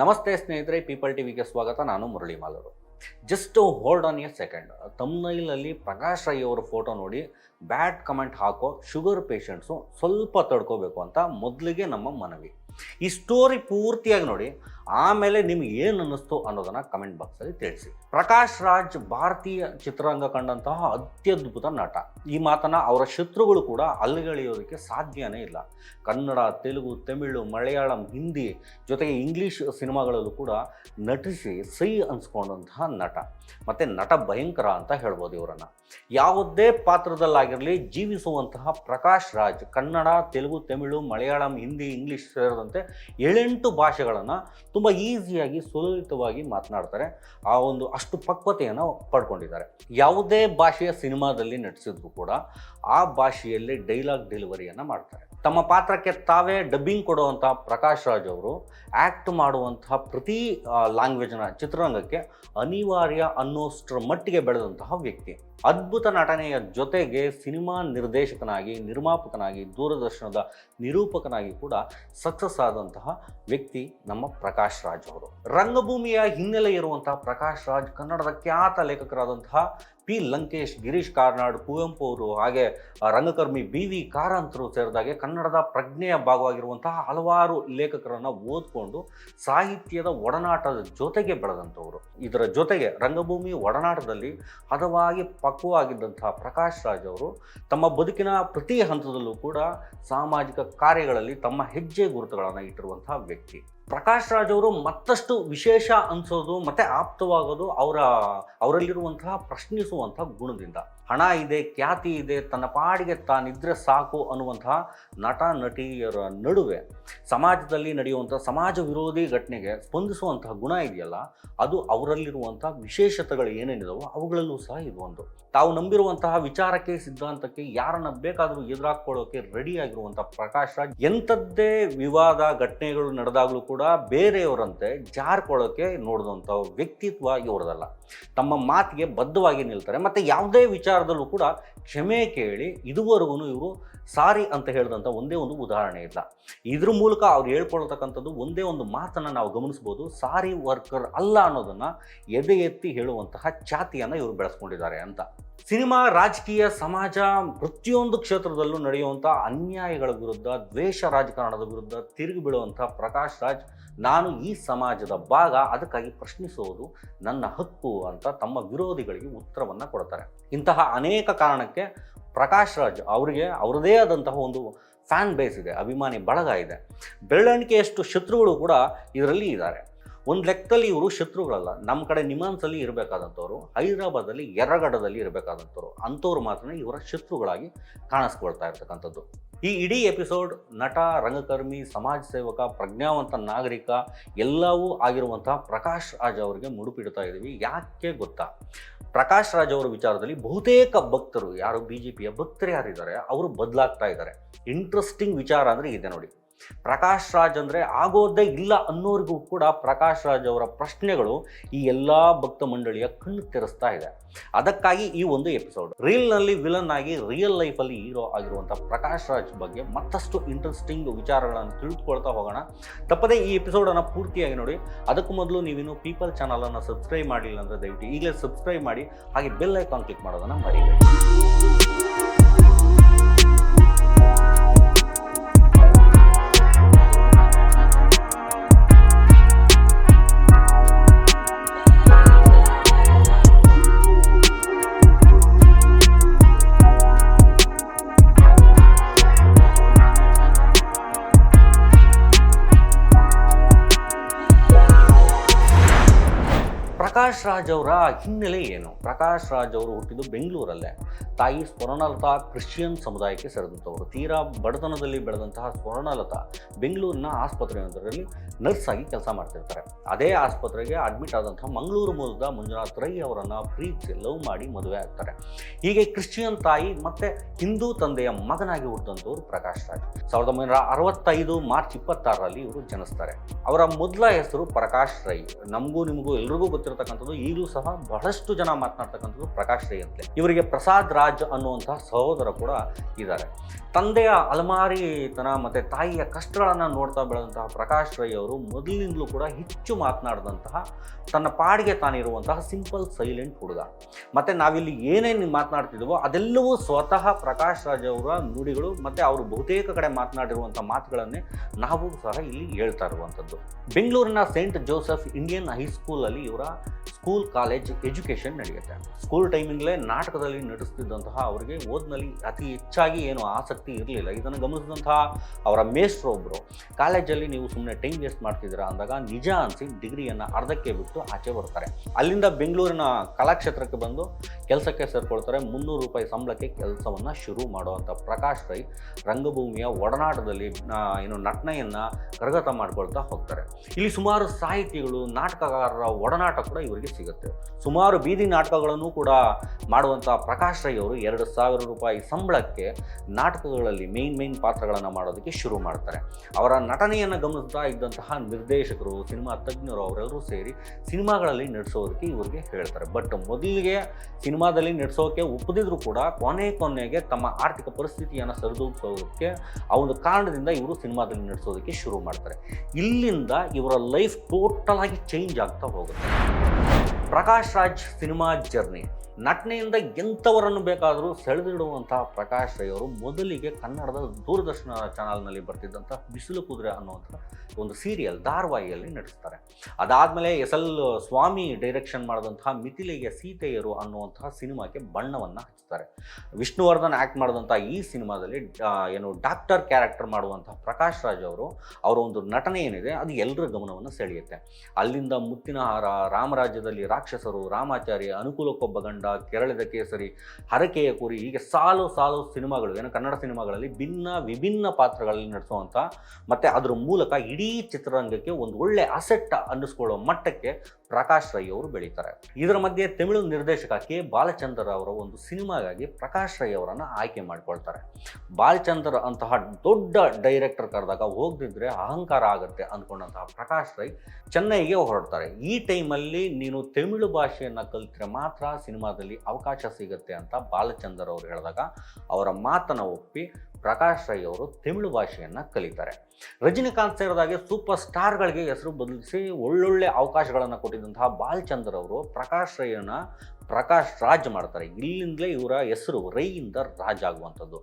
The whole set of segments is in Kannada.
ನಮಸ್ತೆ ಸ್ನೇಹಿತರೆ ಪೀಪಲ್ ಟಿವಿಗೆ ಸ್ವಾಗತ. ನಾನು Murali Maluru just hold on a second ತಮ್ನೈಲಲ್ಲಿ Prakash Rai ಅವರ ಫೋಟೋ ನೋಡಿ ಬ್ಯಾಡ್ ಕಮೆಂಟ್ ಹಾಕೋ ಶುಗರ್ ಪೇಷಂಟ್ಸು ಸ್ವಲ್ಪ ತಡ್ಕೋಬೇಕು ಅಂತ ಮೊದಲಿಗೆ ನಮ್ಮ ಮನವಿ. ಈ ಸ್ಟೋರಿ ಪೂರ್ತಿಯಾಗಿ ನೋಡಿ ಆಮೇಲೆ ನಿಮ್ಗೆ ಏನು ಅನ್ನಿಸ್ತು ಅನ್ನೋದನ್ನ ಕಮೆಂಟ್ ಬಾಕ್ಸಲ್ಲಿ ತಿಳಿಸಿ. ಪ್ರಕಾಶ್ ರಾಜ್ ಭಾರತೀಯ ಚಿತ್ರರಂಗ ಕಂಡಂತಹ ಅತ್ಯದ್ಭುತ ನಟ. ಈ ಮಾತನ್ನ ಅವರ ಶತ್ರುಗಳು ಕೂಡ ಅಲ್ಲಿಗೆಳೆಯೋದಕ್ಕೆ ಸಾಧ್ಯನೇ ಇಲ್ಲ. ಕನ್ನಡ, ತೆಲುಗು, ತಮಿಳು, ಮಲಯಾಳಂ, ಹಿಂದಿ ಜೊತೆಗೆ ಇಂಗ್ಲೀಷ್ ಸಿನಿಮಾಗಳಲ್ಲೂ ಕೂಡ ನಟಿಸಿ ಸೈ ಅನ್ಸ್ಕೊಂಡಂತಹ ನಟ. ಮತ್ತು ನಟ ಭಯಂಕರ ಅಂತ ಹೇಳ್ಬೋದು ಇವರನ್ನು. ಯಾವುದೇ ಪಾತ್ರದಲ್ಲಾಗಿರಲಿ ಜೀವಿಸುವಂತಹ ಪ್ರಕಾಶ್ ರಾಜ್ ಕನ್ನಡ, ತೆಲುಗು, ತಮಿಳು, ಮಲಯಾಳಂ, ಹಿಂದಿ, ಇಂಗ್ಲೀಷ್ ಸೇರಿದಂತೆ ಏಳೆಂಟು ಭಾಷೆಗಳನ್ನು ತುಂಬ ಈಸಿಯಾಗಿ, ಸುಲಲಿತವಾಗಿ ಮಾತನಾಡ್ತಾರೆ. ಆ ಒಂದು ಅಷ್ಟು ಪಕ್ವತೆಯನ್ನು ಪಡ್ಕೊಂಡಿದ್ದಾರೆ. ಯಾವುದೇ ಭಾಷೆಯ ಸಿನಿಮಾದಲ್ಲಿ ನಟಿಸಿದ್ರು ಕೂಡ ಆ ಭಾಷೆಯಲ್ಲಿ ಡೈಲಾಗ್ ಡೆಲಿವರಿಯನ್ನು ಮಾಡ್ತಾರೆ. ತಮ್ಮ ಪಾತ್ರಕ್ಕೆ ತಾವೇ ಡಬ್ಬಿಂಗ್ ಕೊಡುವಂಥ ಪ್ರಕಾಶ್ ರಾಜ್ ಅವರು ಆ್ಯಕ್ಟ್ ಮಾಡುವಂತಹ ಪ್ರತಿ ಲ್ಯಾಂಗ್ವೇಜ್ನ ಚಿತ್ರರಂಗಕ್ಕೆ ಅನಿವಾರ್ಯ ಅನ್ನೋಷ್ಟರ ಮಟ್ಟಿಗೆ ಬೆಳೆದಂತಹ ವ್ಯಕ್ತಿ. ಅದ್ಭುತ ನಟನೆಯ ಜೊತೆಗೆ ಸಿನಿಮಾ ನಿರ್ದೇಶಕನಾಗಿ, ನಿರ್ಮಾಪಕನಾಗಿ, ದೂರದರ್ಶನದ ನಿರೂಪಕನಾಗಿ ಕೂಡ ಸಕ್ಸಸ್ ಆದಂತಹ ವ್ಯಕ್ತಿ ನಮ್ಮ ಪ್ರಕಾಶ್ ರಾಜ್ ಅವರು. ರಂಗಭೂಮಿಯ ಹಿನ್ನೆಲೆ ಇರುವಂತಹ ಪ್ರಕಾಶ್ ರಾಜ್ ಕನ್ನಡದ ಖ್ಯಾತ ಲೇಖಕರಾದಂತಹ ಪಿ. ಲಂಕೇಶ್, ಗಿರೀಶ್ ಕಾರ್ನಾಡ್ ಕುವೆಂಪು ಅವರು ಹಾಗೆ ರಂಗಕರ್ಮಿ ಬಿ. ವಿ. ಕಾರಂತರು ಸೇರಿದಾಗೆ ಕನ್ನಡದ ಪ್ರಜ್ಞೆಯ ಭಾಗವಾಗಿರುವಂತಹ ಹಲವಾರು ಲೇಖಕರನ್ನು ಓದ್ಕೊಂಡು ಸಾಹಿತ್ಯದ ಒಡನಾಟದ ಜೊತೆಗೆ ಬೆಳೆದಂಥವರು. ಇದರ ಜೊತೆಗೆ ರಂಗಭೂಮಿ ಒಡನಾಟದಲ್ಲಿ ಹದವಾಗಿ ಪಕ್ವವಾಗಿದ್ದಂತಹ ಪ್ರಕಾಶ್ ರಾಜ್ ಅವರು ತಮ್ಮ ಬದುಕಿನ ಪ್ರತಿ ಹಂತದಲ್ಲೂ ಕೂಡ ಸಾಮಾಜಿಕ ಕಾರ್ಯಗಳಲ್ಲಿ ತಮ್ಮ ಹೆಜ್ಜೆ ಗುರುತುಗಳನ್ನು ಇಟ್ಟಿರುವಂತಹ ವ್ಯಕ್ತಿ. ಪ್ರಕಾಶ್ ರಾಜ್ ಅವರು ಮತ್ತಷ್ಟು ವಿಶೇಷ ಅನ್ಸೋದು ಮತ್ತೆ ಆಪ್ತವಾಗೋದು ಅವರ, ಅವರಲ್ಲಿರುವಂತಹ ಪ್ರಶ್ನಿಸುವಂತಹ ಗುಣದಿಂದ. ಹಣ ಇದೆ, ಖ್ಯಾತಿ ಇದೆ, ತನ್ನ ಪಾಡಿಗೆ ತಾನಿದ್ರೆ ಸಾಕು ಅನ್ನುವಂತಹ ನಟ, ನಟಿಯರ ನಡುವೆ ಸಮಾಜದಲ್ಲಿ ನಡೆಯುವಂಥ ಸಮಾಜ ವಿರೋಧಿ ಘಟನೆಗೆ ಸ್ಪಂದಿಸುವಂತಹ ಗುಣ ಇದೆಯಲ್ಲ, ಅದು ಅವರಲ್ಲಿರುವಂತಹ ವಿಶೇಷತೆಗಳು ಏನೇನಿದಾವೋ ಅವುಗಳಲ್ಲೂ ಸಹ ಇದು ಒಂದು. ತಾವು ನಂಬಿರುವಂತಹ ವಿಚಾರಕ್ಕೆ, ಸಿದ್ಧಾಂತಕ್ಕೆ ಯಾರನ್ನ ಬೇಕಾದರೂ ಎದುರಾಕೊಳ್ಳೋಕೆ ರೆಡಿ ಆಗಿರುವಂತಹ ಪ್ರಕಾಶ್ ರಾಜ್ ಎಂಥದ್ದೇ ವಿವಾದ ಘಟನೆಗಳು ನಡೆದಾಗಲೂ ಕೂಡ ಬೇರೆಯವರಂತೆ ಜಾರ್ಕೊಳ್ಳೋಕ್ಕೆ ನೋಡಿದಂಥ ವ್ಯಕ್ತಿತ್ವ ಇವರದಲ್ಲ. ತಮ್ಮ ಮಾತಿಗೆ ಬದ್ಧವಾಗಿ ನಿಲ್ತಾರೆ. ಮತ್ತು ಯಾವುದೇ ವಿಚಾರದಲ್ಲೂ ಕೂಡ ಕ್ಷಮೆ ಕೇಳಿ ಇದುವರೆಗೂ ಇವರು ಸಾರಿ ಅಂತ ಹೇಳಿದಂಥ ಒಂದೇ ಒಂದು ಉದಾಹರಣೆ ಇಲ್ಲ. ಇದ್ರ ಮೂಲಕ ಅವ್ರು ಹೇಳ್ಕೊಳ್ತಕ್ಕಂಥದ್ದು ಒಂದೇ ಒಂದು ಮಾತನ್ನು ನಾವು ಗಮನಿಸ್ಬೋದು, ಸಾರಿ ವರ್ಕರ್ ಅಲ್ಲ ಅನ್ನೋದನ್ನು ಎದೆ ಎತ್ತಿ ಹೇಳುವಂತಹ ಛಾತಿಯನ್ನು ಇವರು ಬೆಳೆಸ್ಕೊಂಡಿದ್ದಾರೆ ಅಂತ. ಸಿನಿಮಾ, ರಾಜಕೀಯ, ಸಮಾಜ ಪ್ರತಿಯೊಂದು ಕ್ಷೇತ್ರದಲ್ಲೂ ನಡೆಯುವಂಥ ಅನ್ಯಾಯಗಳ ವಿರುದ್ಧ, ದ್ವೇಷ ರಾಜಕಾರಣದ ವಿರುದ್ಧ ತಿರುಗಿ ಬೀಳುವಂಥ ಪ್ರಕಾಶ್ ರಾಜ್ ನಾನು ಈ ಸಮಾಜದ ಭಾಗ, ಅದಕ್ಕಾಗಿ ಪ್ರಶ್ನಿಸುವುದು ನನ್ನ ಹಕ್ಕು ಅಂತ ತಮ್ಮ ವಿರೋಧಿಗಳಿಗೆ ಉತ್ತರವನ್ನು ಕೊಡ್ತಾರೆ. ಇಂತಹ ಅನೇಕ ಕಾರಣಕ್ಕೆ ಪ್ರಕಾಶ್ ರಾಜ್ ಅವರಿಗೆ ಅವರದೇ ಆದಂತಹ ಒಂದು ಫ್ಯಾನ್ ಬೇಸ್ ಇದೆ, ಅಭಿಮಾನಿ ಬಳಗ ಇದೆ. ಬೆಳ್ಳಣಿಕೆಯಷ್ಟು ಶತ್ರುಗಳು ಕೂಡ ಇದರಲ್ಲಿ ಇದ್ದಾರೆ. ಒಂದು ಲೆಕ್ಕದಲ್ಲಿ ಇವರು ಶತ್ರುಗಳಲ್ಲ ನಮ್ಮ ಕಡೆ ನಿಮಾನ್ಸಲ್ಲಿ ಇರಬೇಕಾದಂಥವ್ರು ಹೈದರಾಬಾದಲ್ಲಿ ಎರಗಡದಲ್ಲಿ ಇರಬೇಕಾದಂಥವ್ರು, ಅಂಥವ್ರು ಮಾತ್ರ ಇವರ ಶತ್ರುಗಳಾಗಿ ಕಾಣಿಸ್ಕೊಳ್ತಾ ಇರ್ತಕ್ಕಂಥದ್ದು. ಈ ಇಡೀ ಎಪಿಸೋಡ್ ನಟ, ರಂಗಕರ್ಮಿ, ಸಮಾಜ ಸೇವಕ, ಪ್ರಜ್ಞಾವಂತ ನಾಗರಿಕ ಎಲ್ಲವೂ ಆಗಿರುವಂತಹ ಪ್ರಕಾಶ್ ರಾಜ್ ಅವರಿಗೆ ಮುಡುಪಿಡ್ತಾ ಇದ್ದೀವಿ ಯಾಕೆ ಗೊತ್ತಾ? ಪ್ರಕಾಶ್ ರಾಜ್ ಅವರ ವಿಚಾರದಲ್ಲಿ ಬಹುತೇಕ ಭಕ್ತರು, ಯಾರು ಬಿ ಜೆ ಪಿಯ ಭಕ್ತರು ಯಾರಿದ್ದಾರೆ, ಅವರು ಬದಲಾಗ್ತಾ ಇದ್ದಾರೆ. ಇಂಟ್ರೆಸ್ಟಿಂಗ್ ವಿಚಾರ ಅಂದರೆ ಇದೆ ನೋಡಿ. ಪ್ರಕಾಶ್ ರಾಜ್ ಅಂದರೆ ಆಗೋದೇ ಇಲ್ಲ ಅನ್ನೋರಿಗೂ ಕೂಡ ಪ್ರಕಾಶ್ ರಾಜ್ ಅವರ ಪ್ರಶ್ನೆಗಳು ಈ ಎಲ್ಲ ಭಕ್ತ ಮಂಡಳಿಯ ಕಣ್ಣು ತೆರೆಸ್ತಾ ಇದೆ. ಅದಕ್ಕಾಗಿ ಈ ಒಂದು ಎಪಿಸೋಡ್ ರೀಲ್ನಲ್ಲಿ ವಿಲನ್ ಆಗಿ ರಿಯಲ್ ಲೈಫಲ್ಲಿ ಹೀರೋ ಆಗಿರುವಂಥ ಪ್ರಕಾಶ್ ರಾಜ್ ಬಗ್ಗೆ ಮತ್ತಷ್ಟು ಇಂಟ್ರೆಸ್ಟಿಂಗ್ ವಿಚಾರಗಳನ್ನು ತಿಳ್ಕೊಳ್ತಾ ಹೋಗೋಣ. ತಪ್ಪದೇ ಈ ಎಪಿಸೋಡನ್ನು ಪೂರ್ತಿಯಾಗಿ ನೋಡಿ. ಅದಕ್ಕೂ ಮೊದಲು ನೀವಿನ್ನು ಪೀಪಲ್ ಚಾನಲನ್ನು ಸಬ್ಸ್ಕ್ರೈಬ್ ಮಾಡಿಲ್ಲ ಅಂದರೆ ದಯವಿಟ್ಟು ಈಗಲೇ ಸಬ್ಸ್ಕ್ರೈಬ್ ಮಾಡಿ. ಹಾಗೆ ಬೆಲ್ ಐಕಾನ್ ಕ್ಲಿಕ್ ಮಾಡೋದನ್ನು ಮರಿಬೇಡಿ. ರಾಜ್ ಅವರ ಹಿನ್ನೆಲೆ ಏನು? ಪ್ರಕಾಶ್ ರಾಜ್ ಅವರು ಹುಟ್ಟಿದ್ದು ಬೆಂಗಳೂರಲ್ಲೇ. ತಾಯಿ ಸ್ವರ್ಣಲತಾ ಕ್ರಿಶ್ಚಿಯನ್ ಸಮುದಾಯಕ್ಕೆ ಸೇರಿದಂಥವರು. ತೀರಾ ಬಡತನದಲ್ಲಿ ಬೆಳೆದಂತಹ ಸ್ವರ್ಣಲತಾ ಬೆಂಗಳೂರಿನ ಆಸ್ಪತ್ರೆಯೊಂದರಲ್ಲಿ ನರ್ಸ್ ಆಗಿ ಕೆಲಸ ಮಾಡ್ತಿರ್ತಾರೆ. ಅದೇ ಆಸ್ಪತ್ರೆಗೆ ಅಡ್ಮಿಟ್ ಆದಂತಹ ಮಂಗಳೂರು ಮೂಲದ ಮಂಜುನಾಥ್ ರೈ ಅವರನ್ನು ಪ್ರೀತಿಸಿ, ಲವ್ ಮಾಡಿ ಮದುವೆ ಆಗ್ತಾರೆ. ಹೀಗೆ ಕ್ರಿಶ್ಚಿಯನ್ ತಾಯಿ ಮತ್ತೆ ಹಿಂದೂ ತಂದೆಯ ಮಗನಾಗಿ ಹುಟ್ಟಿದಂಥವ್ರು ಪ್ರಕಾಶ್ ರಾಜ್. ಸಾವಿರದ ಒಂಬೈನೂರ ಅರವತ್ತೈದು ಮಾರ್ಚ್ ಇಪ್ಪತ್ತಾರರಲ್ಲಿ ಇವರು ಜನಿಸ್ತಾರೆ. ಅವರ ಮೊದಲ ಹೆಸರು ಪ್ರಕಾಶ್ ರೈ. ನಮಗೂ ನಿಮಗೂ ಎಲ್ರಿಗೂ ಗೊತ್ತಿರತಕ್ಕಂಥದ್ದು ಈಗಲೂ ಸಹ ಬಹಳಷ್ಟು ಜನ ಮಾತನಾಡ್ತಕ್ಕಂಥದ್ದು ಪ್ರಕಾಶ್ ರೈ ಅಂತಲೇ. ಇವರಿಗೆ ಪ್ರಸಾದ್ ರಾಜ್ ಅನ್ನುವಂತಹ ಸಹೋದರ ಕೂಡ ಇದ್ದಾರೆ. ತಂದೆಯ ಅಲಮಾರಿತನ ಮತ್ತು ತಾಯಿಯ ಕಷ್ಟಗಳನ್ನು ನೋಡ್ತಾ ಬೆಳೆದಂತಹ ಪ್ರಕಾಶ್ ರೈ ಅವರು ಮೊದಲಿನಿಂದಲೂ ಕೂಡ ಹೆಚ್ಚು ಮಾತನಾಡಿದಂತಹ, ತನ್ನ ಪಾಡಿಗೆ ತಾನಿರುವಂತಹ ಸಿಂಪಲ್, ಸೈಲೆಂಟ್ ಹುಡುಗ. ಮತ್ತು ನಾವಿಲ್ಲಿ ಏನೇನು ಮಾತನಾಡ್ತಿದ್ವೋ ಅದೆಲ್ಲವೂ ಸ್ವತಃ ಪ್ರಕಾಶ್ ರಾಜ್ ಅವರ ನುಡಿಗಳು ಮತ್ತು ಅವರು ಬಹುತೇಕ ಕಡೆ ಮಾತನಾಡಿರುವಂಥ ಮಾತುಗಳನ್ನೇ ನಾವು ಸಹ ಇಲ್ಲಿ ಹೇಳ್ತಾ ಇರುವಂಥದ್ದು. ಬೆಂಗಳೂರಿನ ಸೇಂಟ್ ಜೋಸೆಫ್ ಇಂಡಿಯನ್ ಹೈಸ್ಕೂಲಲ್ಲಿ ಇವರ ಸ್ಕೂಲ್ ಕಾಲೇಜ್ ಎಜುಕೇಷನ್ ನಡೆಯುತ್ತೆ. ಸ್ಕೂಲ್ ಟೈಮಿಂಗ್ಲೇ ನಾಟಕದಲ್ಲಿ ನಟಿಸ್ತಿದ್ದಂತಹ ಅವರಿಗೆ ಓದಿನಲ್ಲಿ ಅತಿ ಹೆಚ್ಚಾಗಿ ಏನು ಆಸಕ್ತಿ ಇರಲಿಲ್ಲ. ಇದನ್ನು ಗಮನಿಸಿದಂತಹ ಅವರ ಮೇಸ್ಟ್ರು ಒಬ್ಬರು ಕಾಲೇಜಲ್ಲಿ ನೀವು ಸುಮ್ಮನೆ ಟೈಮ್ ವೇಸ್ಟ್ ಮಾಡ್ತಿದ್ದೀರಾ? ಅಂದಾಗ ನಿಜ ಅನಿಸಿ ಡಿಗ್ರಿಯನ್ನು ಅರ್ಧಕ್ಕೆ ಬಿಟ್ಟು ಆಚೆ ಬರ್ತಾರೆ ಅಲ್ಲಿಂದ ಬೆಂಗಳೂರಿನ ಕಲಾಕ್ಷೇತ್ರಕ್ಕೆ ಬಂದು ಕೆಲಸಕ್ಕೆ ಸೇರ್ಕೊಳ್ತಾರೆ. ಮುನ್ನೂರು ರೂಪಾಯಿ ಸಂಬಳಕ್ಕೆ ಕೆಲಸವನ್ನು ಶುರು ಮಾಡುವಂಥ ಪ್ರಕಾಶ್ ರೈ ರಂಗಭೂಮಿಯ ಒಡನಾಟದಲ್ಲಿ ಏನು ನಟನೆಯನ್ನು ಕರಗತ ಮಾಡ್ಕೊಳ್ತಾ ಹೋಗ್ತಾರೆ. ಇಲ್ಲಿ ಸುಮಾರು ಸಾಹಿತಿಗಳು, ನಾಟಕಗಾರರ ಒಡನಾಟ ಕೂಡ ಇವರಿಗೆ ಸಿಗುತ್ತೆ. ಸುಮಾರು ಬೀದಿ ನಾಟಕಗಳನ್ನು ಕೂಡ ಮಾಡುವಂಥ ಪ್ರಕಾಶ್ ರೈ ಅವರು ಎರಡು ಸಾವಿರ ರೂಪಾಯಿ ಸಂಬಳಕ್ಕೆ ನಾಟಕಗಳಲ್ಲಿ ಮೇನ್ ಮೇನ್ ಪಾತ್ರಗಳನ್ನು ಮಾಡೋದಕ್ಕೆ ಶುರು ಮಾಡ್ತಾರೆ. ಅವರ ನಟನೆಯನ್ನು ಗಮನಿಸ್ತಾ ಇದ್ದಂತಹ ನಿರ್ದೇಶಕರು, ಸಿನಿಮಾ ತಜ್ಞರು ಅವರೆಲ್ಲರೂ ಸೇರಿ ಸಿನಿಮಾಗಳಲ್ಲಿ ನಡೆಸೋದಕ್ಕೆ ಇವರಿಗೆ ಹೇಳ್ತಾರೆ. ಬಟ್ ಮೊದಲಿಗೆ ಸಿನಿಮಾದಲ್ಲಿ ನಡೆಸೋಕೆ ಒಪ್ಪದಿದ್ರು ಕೂಡ ಕೊನೆ ಕೊನೆಗೆ ತಮ್ಮ ಆರ್ಥಿಕ ಪರಿಸ್ಥಿತಿಯನ್ನು ಸರಿದೂಗಿಸೋದಕ್ಕೆ ಆ ಒಂದು ಕಾರಣದಿಂದ ಇವರು ಸಿನಿಮಾದಲ್ಲಿ ನಡೆಸೋದಕ್ಕೆ ಶುರು ಮಾಡ್ತಾರೆ. ಇಲ್ಲಿಂದ ಇವರ ಲೈಫ್ ಟೋಟಲ್ ಆಗಿ ಚೇಂಜ್ ಆಗ್ತಾ ಹೋಗುತ್ತೆ. Prakash Raj cinema journey. ನಟನೆಯಿಂದ ಎಂಥವರನ್ನು ಬೇಕಾದರೂ ಸೆಳೆದಿಡುವಂತಹ ಪ್ರಕಾಶ್ ರೈ ಅವರು ಮೊದಲಿಗೆ ಕನ್ನಡದ ದೂರದರ್ಶನ ಚಾನಲ್ನಲ್ಲಿ ಬರ್ತಿದ್ದಂಥ ಬಿಸಿಲು ಕುದುರೆ ಅನ್ನುವಂಥ ಒಂದು ಸೀರಿಯಲ್ ಧಾರಾವಾಹಿಯಲ್ಲಿ ನಟಿಸ್ತಾರೆ. ಅದಾದಮೇಲೆ ಎಸ್ ಎಲ್ ಸ್ವಾಮಿ ಡೈರೆಕ್ಷನ್ ಮಾಡಿದಂತಹ ಮಿಥಿಲೆಗೆ ಸೀತೆಯರು ಅನ್ನುವಂತಹ ಸಿನಿಮಾಕ್ಕೆ ಬಣ್ಣವನ್ನು ಹಚ್ತಾರೆ. ವಿಷ್ಣುವರ್ಧನ್ ಆ್ಯಕ್ಟ್ ಮಾಡಿದಂಥ ಈ ಸಿನಿಮಾದಲ್ಲಿ ಏನು ಡಾಕ್ಟರ್ ಕ್ಯಾರೆಕ್ಟರ್ ಮಾಡುವಂತಹ ಪ್ರಕಾಶ್ ರಾಜ್ ಅವರು, ಅವರ ಒಂದು ನಟನೆ ಏನಿದೆ, ಅದು ಎಲ್ಲರ ಗಮನವನ್ನು ಸೆಳೆಯುತ್ತೆ. ಅಲ್ಲಿಂದ ಮುತ್ತಿನ ಹಾರ, ರಾಮರಾಜ್ಯದಲ್ಲಿ ರಾಕ್ಷಸರು ರಾಮಾಚಾರಿ ಅನುಕೂಲಕ್ಕೊಬ್ಬ ಗಂಡ, ಕೆರಳಿದ ಕೇಸರಿ, ಹರಕೆಯ ಕುರಿ, ಹೀಗೆ ಸಾಲು ಸಾಲು ಸಿನಿಮಾಗಳು, ಏನು ಕನ್ನಡ ಸಿನಿಮಾಗಳಲ್ಲಿ ಭಿನ್ನ ವಿಭಿನ್ನ ಪಾತ್ರಗಳಲ್ಲಿ ನಡೆಸುವಂಥ ಮತ್ತು ಅದರ ಮೂಲಕ ಇಡೀ ಚಿತ್ರರಂಗಕ್ಕೆ ಒಂದು ಒಳ್ಳೆ ಅಸೆಟ್ಟ ಅನ್ನಿಸ್ಕೊಳ್ಳೋ ಮಟ್ಟಕ್ಕೆ ಪ್ರಕಾಶ್ ರೈ ಅವರು ಬೆಳೀತಾರೆ. ಇದರ ಮಧ್ಯೆ ತಮಿಳು ನಿರ್ದೇಶಕ ಕೆ. ಬಾಲಚಂದ್ರ ಅವರ ಒಂದು ಸಿನಿಮಾಗಾಗಿ ಪ್ರಕಾಶ್ ರೈ ಅವರನ್ನು ಆಯ್ಕೆ ಮಾಡ್ಕೊಳ್ತಾರೆ. ಬಾಲಚಂದ್ರ ಅಂತಹ ದೊಡ್ಡ ಡೈರೆಕ್ಟರ್ ಕರೆದಾಗ ಹೋಗದಿದ್ರೆ ಅಹಂಕಾರ ಆಗುತ್ತೆ ಅಂದ್ಕೊಂಡಂತಹ ಪ್ರಕಾಶ್ ರೈ ಚೆನ್ನೈಗೆ ಹೊರಡ್ತಾರೆ. ಈ ಟೈಮಲ್ಲಿ ನೀನು ತಮಿಳು ಭಾಷೆಯನ್ನು ಕಲಿತ್ರೆ ಮಾತ್ರ ಸಿನಿಮಾದಲ್ಲಿ ಅವಕಾಶ ಸಿಗುತ್ತೆ ಅಂತ ಬಾಲಚಂದರ್ ಅವರು ಹೇಳಿದಾಗ ಅವರ ಮಾತನ್ನು ಒಪ್ಪಿ ಪ್ರಕಾಶ್ ರೈ ಅವರು ತಮಿಳು ಭಾಷೆಯನ್ನು ಕಲಿತಾರೆ. ರಜನಿಕಾಂತ್ ಸೇರಿದಾಗೆ ಸೂಪರ್ ಸ್ಟಾರ್ಗಳಿಗೆ ಹೆಸರು ಬದಲಿಸಿ ಒಳ್ಳೊಳ್ಳೆ ಅವಕಾಶಗಳನ್ನು ಕೊಟ್ಟಿದ್ದಂತಹ ಬಾಲಚಂದರ್ ಅವರು ಪ್ರಕಾಶ್ ರೈಯನ್ನ ಪ್ರಕಾಶ್ ರಾಜ್ ಮಾಡ್ತಾರೆ. ಇಲ್ಲಿಂದಲೇ ಇವರ ಹೆಸರು ರೈಯಿಂದ ರಾಜ್ ಆಗುವಂಥದ್ದು.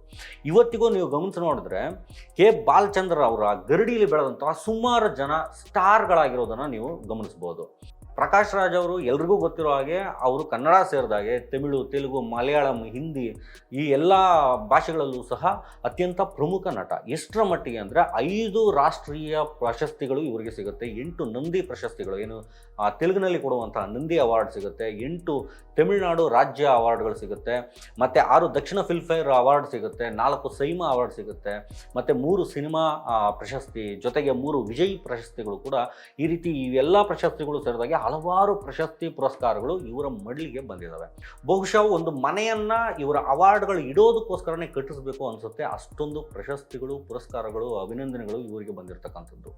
ಇವತ್ತಿಗೂ ನೀವು ಗಮನಿಸಿ ನೋಡಿದ್ರೆ ಕೆ ಬಾಲಚಂದ್ರ ಅವರ ಗರಡಿಯಲ್ಲಿ ಬೆಳೆದಂತಹ ಸುಮಾರು ಜನ ಸ್ಟಾರ್ಗಳಾಗಿರೋದನ್ನು ನೀವು ಗಮನಿಸ್ಬೋದು. ಪ್ರಕಾಶ್ ರಾಜ್ ಅವರು ಎಲ್ರಿಗೂ ಗೊತ್ತಿರೋ ಹಾಗೆ ಅವರು ಕನ್ನಡ ಸೇರಿದಾಗೆ ತಮಿಳು, ತೆಲುಗು, ಮಲಯಾಳಂ, ಹಿಂದಿ ಈ ಎಲ್ಲ ಭಾಷೆಗಳಲ್ಲೂ ಸಹ ಅತ್ಯಂತ ಪ್ರಮುಖ ನಟ. ಎಷ್ಟರ ಮಟ್ಟಿಗೆ ಅಂದರೆ ಐದು ರಾಷ್ಟ್ರೀಯ ಪ್ರಶಸ್ತಿಗಳು ಇವರಿಗೆ ಸಿಗುತ್ತೆ. ಎಂಟು ನಂದಿ ಪ್ರಶಸ್ತಿಗಳು. ಏನು ತೆಲುಗಿನಲ್ಲಿ ಕೊಡುವಂತಹ ನಂದಿ ಅವಾರ್ಡ್ ಸಿಗುತ್ತೆ. ಎಂಟು ತಮಿಳುನಾಡು ರಾಜ್ಯ ಅವಾರ್ಡ್ಗಳು ಸಿಗುತ್ತೆ. ಮತ್ತು ಆರು ದಕ್ಷಿಣ ಫಿಲ್ಮ್ಫೇರ್ ಅವಾರ್ಡ್ ಸಿಗುತ್ತೆ. ನಾಲ್ಕು ಸೈಮಾ ಅವಾರ್ಡ್ ಸಿಗುತ್ತೆ. ಮತ್ತು ಮೂರು ಸಿನಿಮಾ ಪ್ರಶಸ್ತಿ ಜೊತೆಗೆ ಮೂರು ವಿಜಯ್ ಪ್ರಶಸ್ತಿಗಳು ಕೂಡ ಈ ರೀತಿ ಇವೆಲ್ಲ ಪ್ರಶಸ್ತಿಗಳು ಸೇರಿದಾಗೆ ಹಲವಾರು ಪ್ರಶಸ್ತಿ ಪುರಸ್ಕಾರಗಳು ಇವರ ಮಡ್ಲಿಗೆ ಬಂದಿದ್ದಾವೆ ಬಹುಶಃ ಒಂದು ಮನೆಯನ್ನ ಇವರ ಅವಾರ್ಡ್ಗಳು ಇಡೋದಕ್ಕೋಸ್ಕರನೇ ಕಟ್ಟಿಸಬೇಕು ಅನಿಸುತ್ತೆ. ಅಷ್ಟೊಂದು ಪ್ರಶಸ್ತಿಗಳು, ಪುರಸ್ಕಾರಗಳು, ಅಭಿನಂದನೆಗಳು ಇವರಿಗೆ ಬಂದಿರತಕ್ಕಂಥದ್ದು.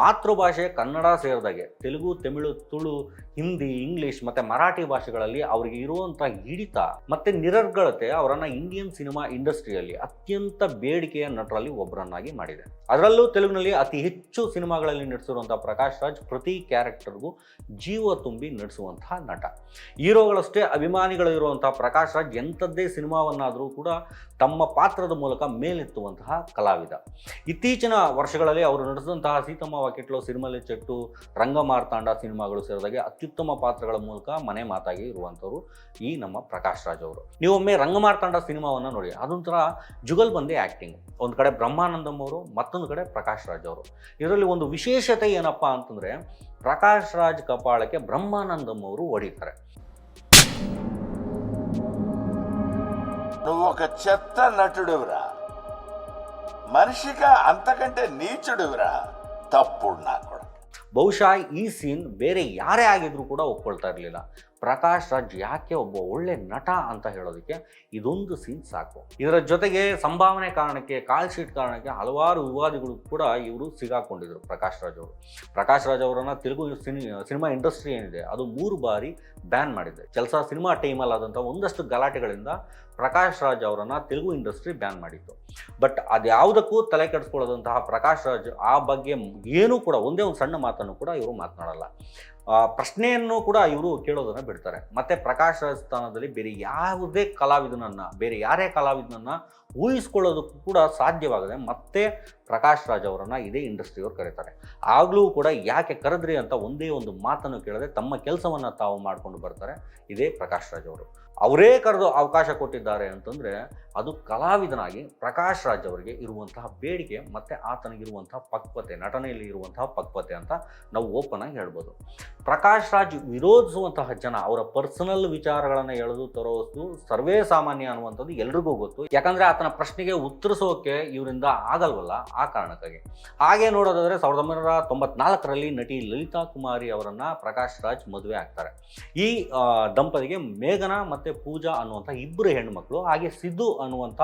ಮಾತೃಭಾಷೆ ಕನ್ನಡ ಸೇರಿದಾಗೆ ತೆಲುಗು, ತಮಿಳು, ತುಳು, ಹಿಂದಿ, ಇಂಗ್ಲಿಷ್ ಮತ್ತು ಮರಾಠಿ ಭಾಷೆಗಳಲ್ಲಿ ಅವರಿಗೆ ಇರುವಂಥ ಹಿಡಿತ ಮತ್ತು ನಿರರ್ಗಳತೆ ಅವರನ್ನು ಇಂಡಿಯನ್ ಸಿನಿಮಾ ಇಂಡಸ್ಟ್ರಿಯಲ್ಲಿ ಅತ್ಯಂತ ಬೇಡಿಕೆಯ ನಟರಲ್ಲಿ ಒಬ್ಬರನ್ನಾಗಿ ಮಾಡಿದೆ. ಅದರಲ್ಲೂ ತೆಲುಗಿನಲ್ಲಿ ಅತಿ ಹೆಚ್ಚು ಸಿನಿಮಾಗಳಲ್ಲಿ ನಟಿಸಿರುವಂಥ ಪ್ರಕಾಶ್ ರಾಜ್ ಪ್ರತಿ ಕ್ಯಾರೆಕ್ಟರ್ಗೂ ಜೀವ ತುಂಬಿ ನಡೆಸುವಂಥ ನಟ. ಹೀರೋಗಳಷ್ಟೇ ಅಭಿಮಾನಿಗಳು ಇರುವಂತಹ ಪ್ರಕಾಶ್ ರಾಜ್ ಎಂಥದ್ದೇ ಸಿನಿಮಾವನ್ನಾದರೂ ಕೂಡ ತಮ್ಮ ಪಾತ್ರದ ಮೂಲಕ ಮೇಲೆತ್ತುವಂತಹ ಕಲಾವಿದ. ಇತ್ತೀಚಿನ ವರ್ಷಗಳಲ್ಲಿ ಅವರು ನಡೆಸಿದಂತಹ ಸೀತಮ್ಮ ವಾಕಿಟ್ಲು ಸಿನಿಮಲೆ ಚೆಟ್ಟು, ರಂಗಮಾರ್ತಾಂಡ ಸಿನಿಮಾಗಳು ಸೇರಿದಾಗೆ ಅತ್ಯುತ್ತಮ ಪಾತ್ರಗಳ ಮೂಲಕ ಮನೆ ಮಾತಾಗಿ ಇರುವಂಥವ್ರು ಈ ನಮ್ಮ ಪ್ರಕಾಶ್ ರಾಜ್ ಅವರು. ನೀವೊಮ್ಮೆ ರಂಗಮಾರ್ತಾಂಡ ಸಿನಿಮಾವನ್ನು ನೋಡಿ, ಅದೊಂಥರ ಜುಗಲ್ಬಂದಿ ಆ್ಯಕ್ಟಿಂಗ್ ಒಂದು ಕಡೆ ಬ್ರಹ್ಮಾನಂದಂ ಅವರು, ಮತ್ತೊಂದು ಕಡೆ ಪ್ರಕಾಶ್ ರಾಜ್ ಅವರು. ಇದರಲ್ಲಿ ಒಂದು ವಿಶೇಷತೆ ಏನಪ್ಪ ಅಂತಂದರೆ ಪ್ರಕಾಶ್ ರಾಜ್ ಕಪಾಳಕ್ಕೆ బ్రహ్మానందం ಅವರು ಹೊಡಿತಾರೆ నువ్వు ఒక చెత్త నటుడివిరా మనిషిగా అంతకంటే నీచుడివిరా తప్పుడు నా కొడుకు ಬಹುಶಃ ಈ ಸೀನ್ ಬೇರೆ ಯಾರೇ ಆಗಿದ್ರು ಕೂಡ ಒಪ್ಕೊಳ್ತಾ ಇರಲಿಲ್ಲ ಪ್ರಕಾಶ್ ರಾಜ್ ಯಾಕೆ ಒಬ್ಬ ಒಳ್ಳೆ ನಟ ಅಂತ ಹೇಳೋದಕ್ಕೆ ಇದೊಂದು ಸೀನ್ ಸಾಕು. ಇದರ ಜೊತೆಗೆ ಸಂಭಾವನೆ ಕಾರಣಕ್ಕೆ ಕಾಲ್ ಶೀಟ್ ಕಾರಣಕ್ಕೆ ಹಲವಾರು ವಿವಾದಿಗಳು ಕೂಡ ಇವರು ಸಿಗಾಕೊಂಡಿದ್ರು ಪ್ರಕಾಶ್ ರಾಜ್ ಅವರು. ಪ್ರಕಾಶ್ ರಾಜ್ ಅವರನ್ನು ತೆಲುಗು ಸಿನಿ, ಸಿನಿಮಾ ಇಂಡಸ್ಟ್ರಿ ಏನಿದೆ, ಅದು ಮೂರು ಬಾರಿ ಬ್ಯಾನ್ ಮಾಡಿದೆ. ಕೆಲಸ ಸಿನಿಮಾ ಟೈಮಲ್ಲಿ ಆದಂಥ ಒಂದಷ್ಟು ಗಲಾಟೆಗಳಿಂದ ಪ್ರಕಾಶ್ ರಾಜ್ ಅವರನ್ನು ತೆಲುಗು ಇಂಡಸ್ಟ್ರಿ ಬ್ಯಾನ್ ಮಾಡಿತ್ತು. ಬಟ್ ಅದ್ಯಾವುದಕ್ಕೂ ತಲೆ ಕೆಡಿಸ್ಕೊಳ್ಳೋದಂತಹ ಪ್ರಕಾಶ್ ರಾಜ್ ಆ ಬಗ್ಗೆ ಏನೂ ಕೂಡ ಒಂದೇ ಒಂದು ಸಣ್ಣ ಮಾತನ್ನು ಕೂಡ ಇವರು ಮಾತನಾಡಲ್ಲ. ಪ್ರಶ್ನೆಯನ್ನು ಕೂಡ ಇವರು ಕೇಳೋದನ್ನು ಬಿಡ್ತಾರೆ. ಮತ್ತು ಪ್ರಕಾಶ್ ರಾಜ್ ಸ್ಥಾನದಲ್ಲಿ ಬೇರೆ ಯಾವುದೇ ಕಲಾವಿದನನ್ನು, ಬೇರೆ ಯಾರೇ ಕಲಾವಿದನನ್ನು ಊಹಿಸ್ಕೊಳ್ಳೋದಕ್ಕೂ ಕೂಡ ಸಾಧ್ಯವಾಗದೆ ಮತ್ತೆ ಪ್ರಕಾಶ್ ರಾಜ್ ಅವರನ್ನು ಇದೇ ಇಂಡಸ್ಟ್ರಿಯವರು ಕರೀತಾರೆ. ಆಗಲೂ ಕೂಡ ಯಾಕೆ ಕರೆದ್ರಿ ಅಂತ ಒಂದೇ ಒಂದು ಮಾತನ್ನು ಕೇಳದೆ ತಮ್ಮ ಕೆಲಸವನ್ನು ತಾವು ಮಾಡಿಕೊಂಡು ಬರ್ತಾರೆ ಇದೇ ಪ್ರಕಾಶ್ ರಾಜ್ ಅವರು. ಅವರೇ ಕರೆದು ಅವಕಾಶ ಕೊಟ್ಟಿದ್ದಾರೆ ಅಂತಂದರೆ ಅದು ಕಲಾವಿದನಾಗಿ ಪ್ರಕಾಶ್ ರಾಜ್ ಅವರಿಗೆ ಇರುವಂತಹ ಬೇಡಿಕೆ ಮತ್ತು ಆತನಿಗಿರುವಂತಹ ಪಕ್ವತೆ, ನಟನೆಯಲ್ಲಿ ಇರುವಂತಹ ಪಕ್ವತೆ ಅಂತ ನಾವು ಓಪನ್ ಆಗಿ ಹೇಳ್ಬೋದು. ಪ್ರಕಾಶ್ ರಾಜ್ ವಿರೋಧಿಸುವಂತಹ ಜನ ಅವರ ಪರ್ಸನಲ್ ವಿಚಾರಗಳನ್ನು ಎಳೆದು ತರೋದು ಸರ್ವೇ ಸಾಮಾನ್ಯ ಅನ್ನುವಂಥದ್ದು ಎಲ್ರಿಗೂ ಗೊತ್ತು. ಯಾಕಂದರೆ ಆತನ ಪ್ರಶ್ನೆಗೆ ಉತ್ತರಿಸೋಕೆ ಇವರಿಂದ ಆಗಲ್ವಲ್ಲ ಆ ಕಾರಣಕ್ಕಾಗಿ. ಹಾಗೆ ನೋಡೋದಾದರೆ ಸಾವಿರದ ಒಂಬೈನೂರ ತೊಂಬತ್ನಾಲ್ಕರಲ್ಲಿ ನಟಿ ಲಲಿತಾ ಕುಮಾರಿ ಅವರನ್ನು ಪ್ರಕಾಶ್ ರಾಜ್ ಮದುವೆ ಆಗ್ತಾರೆ. ಈ ದಂಪತಿಗೆ ಮೇಘನ ಮತ್ತು ಪೂಜಾ ಅನ್ನುವಂಥ ಇಬ್ಬರು ಹೆಣ್ಣುಮಕ್ಕಳು ಹಾಗೆ ಸಿದ್ದು ಅನ್ನುವಂಥ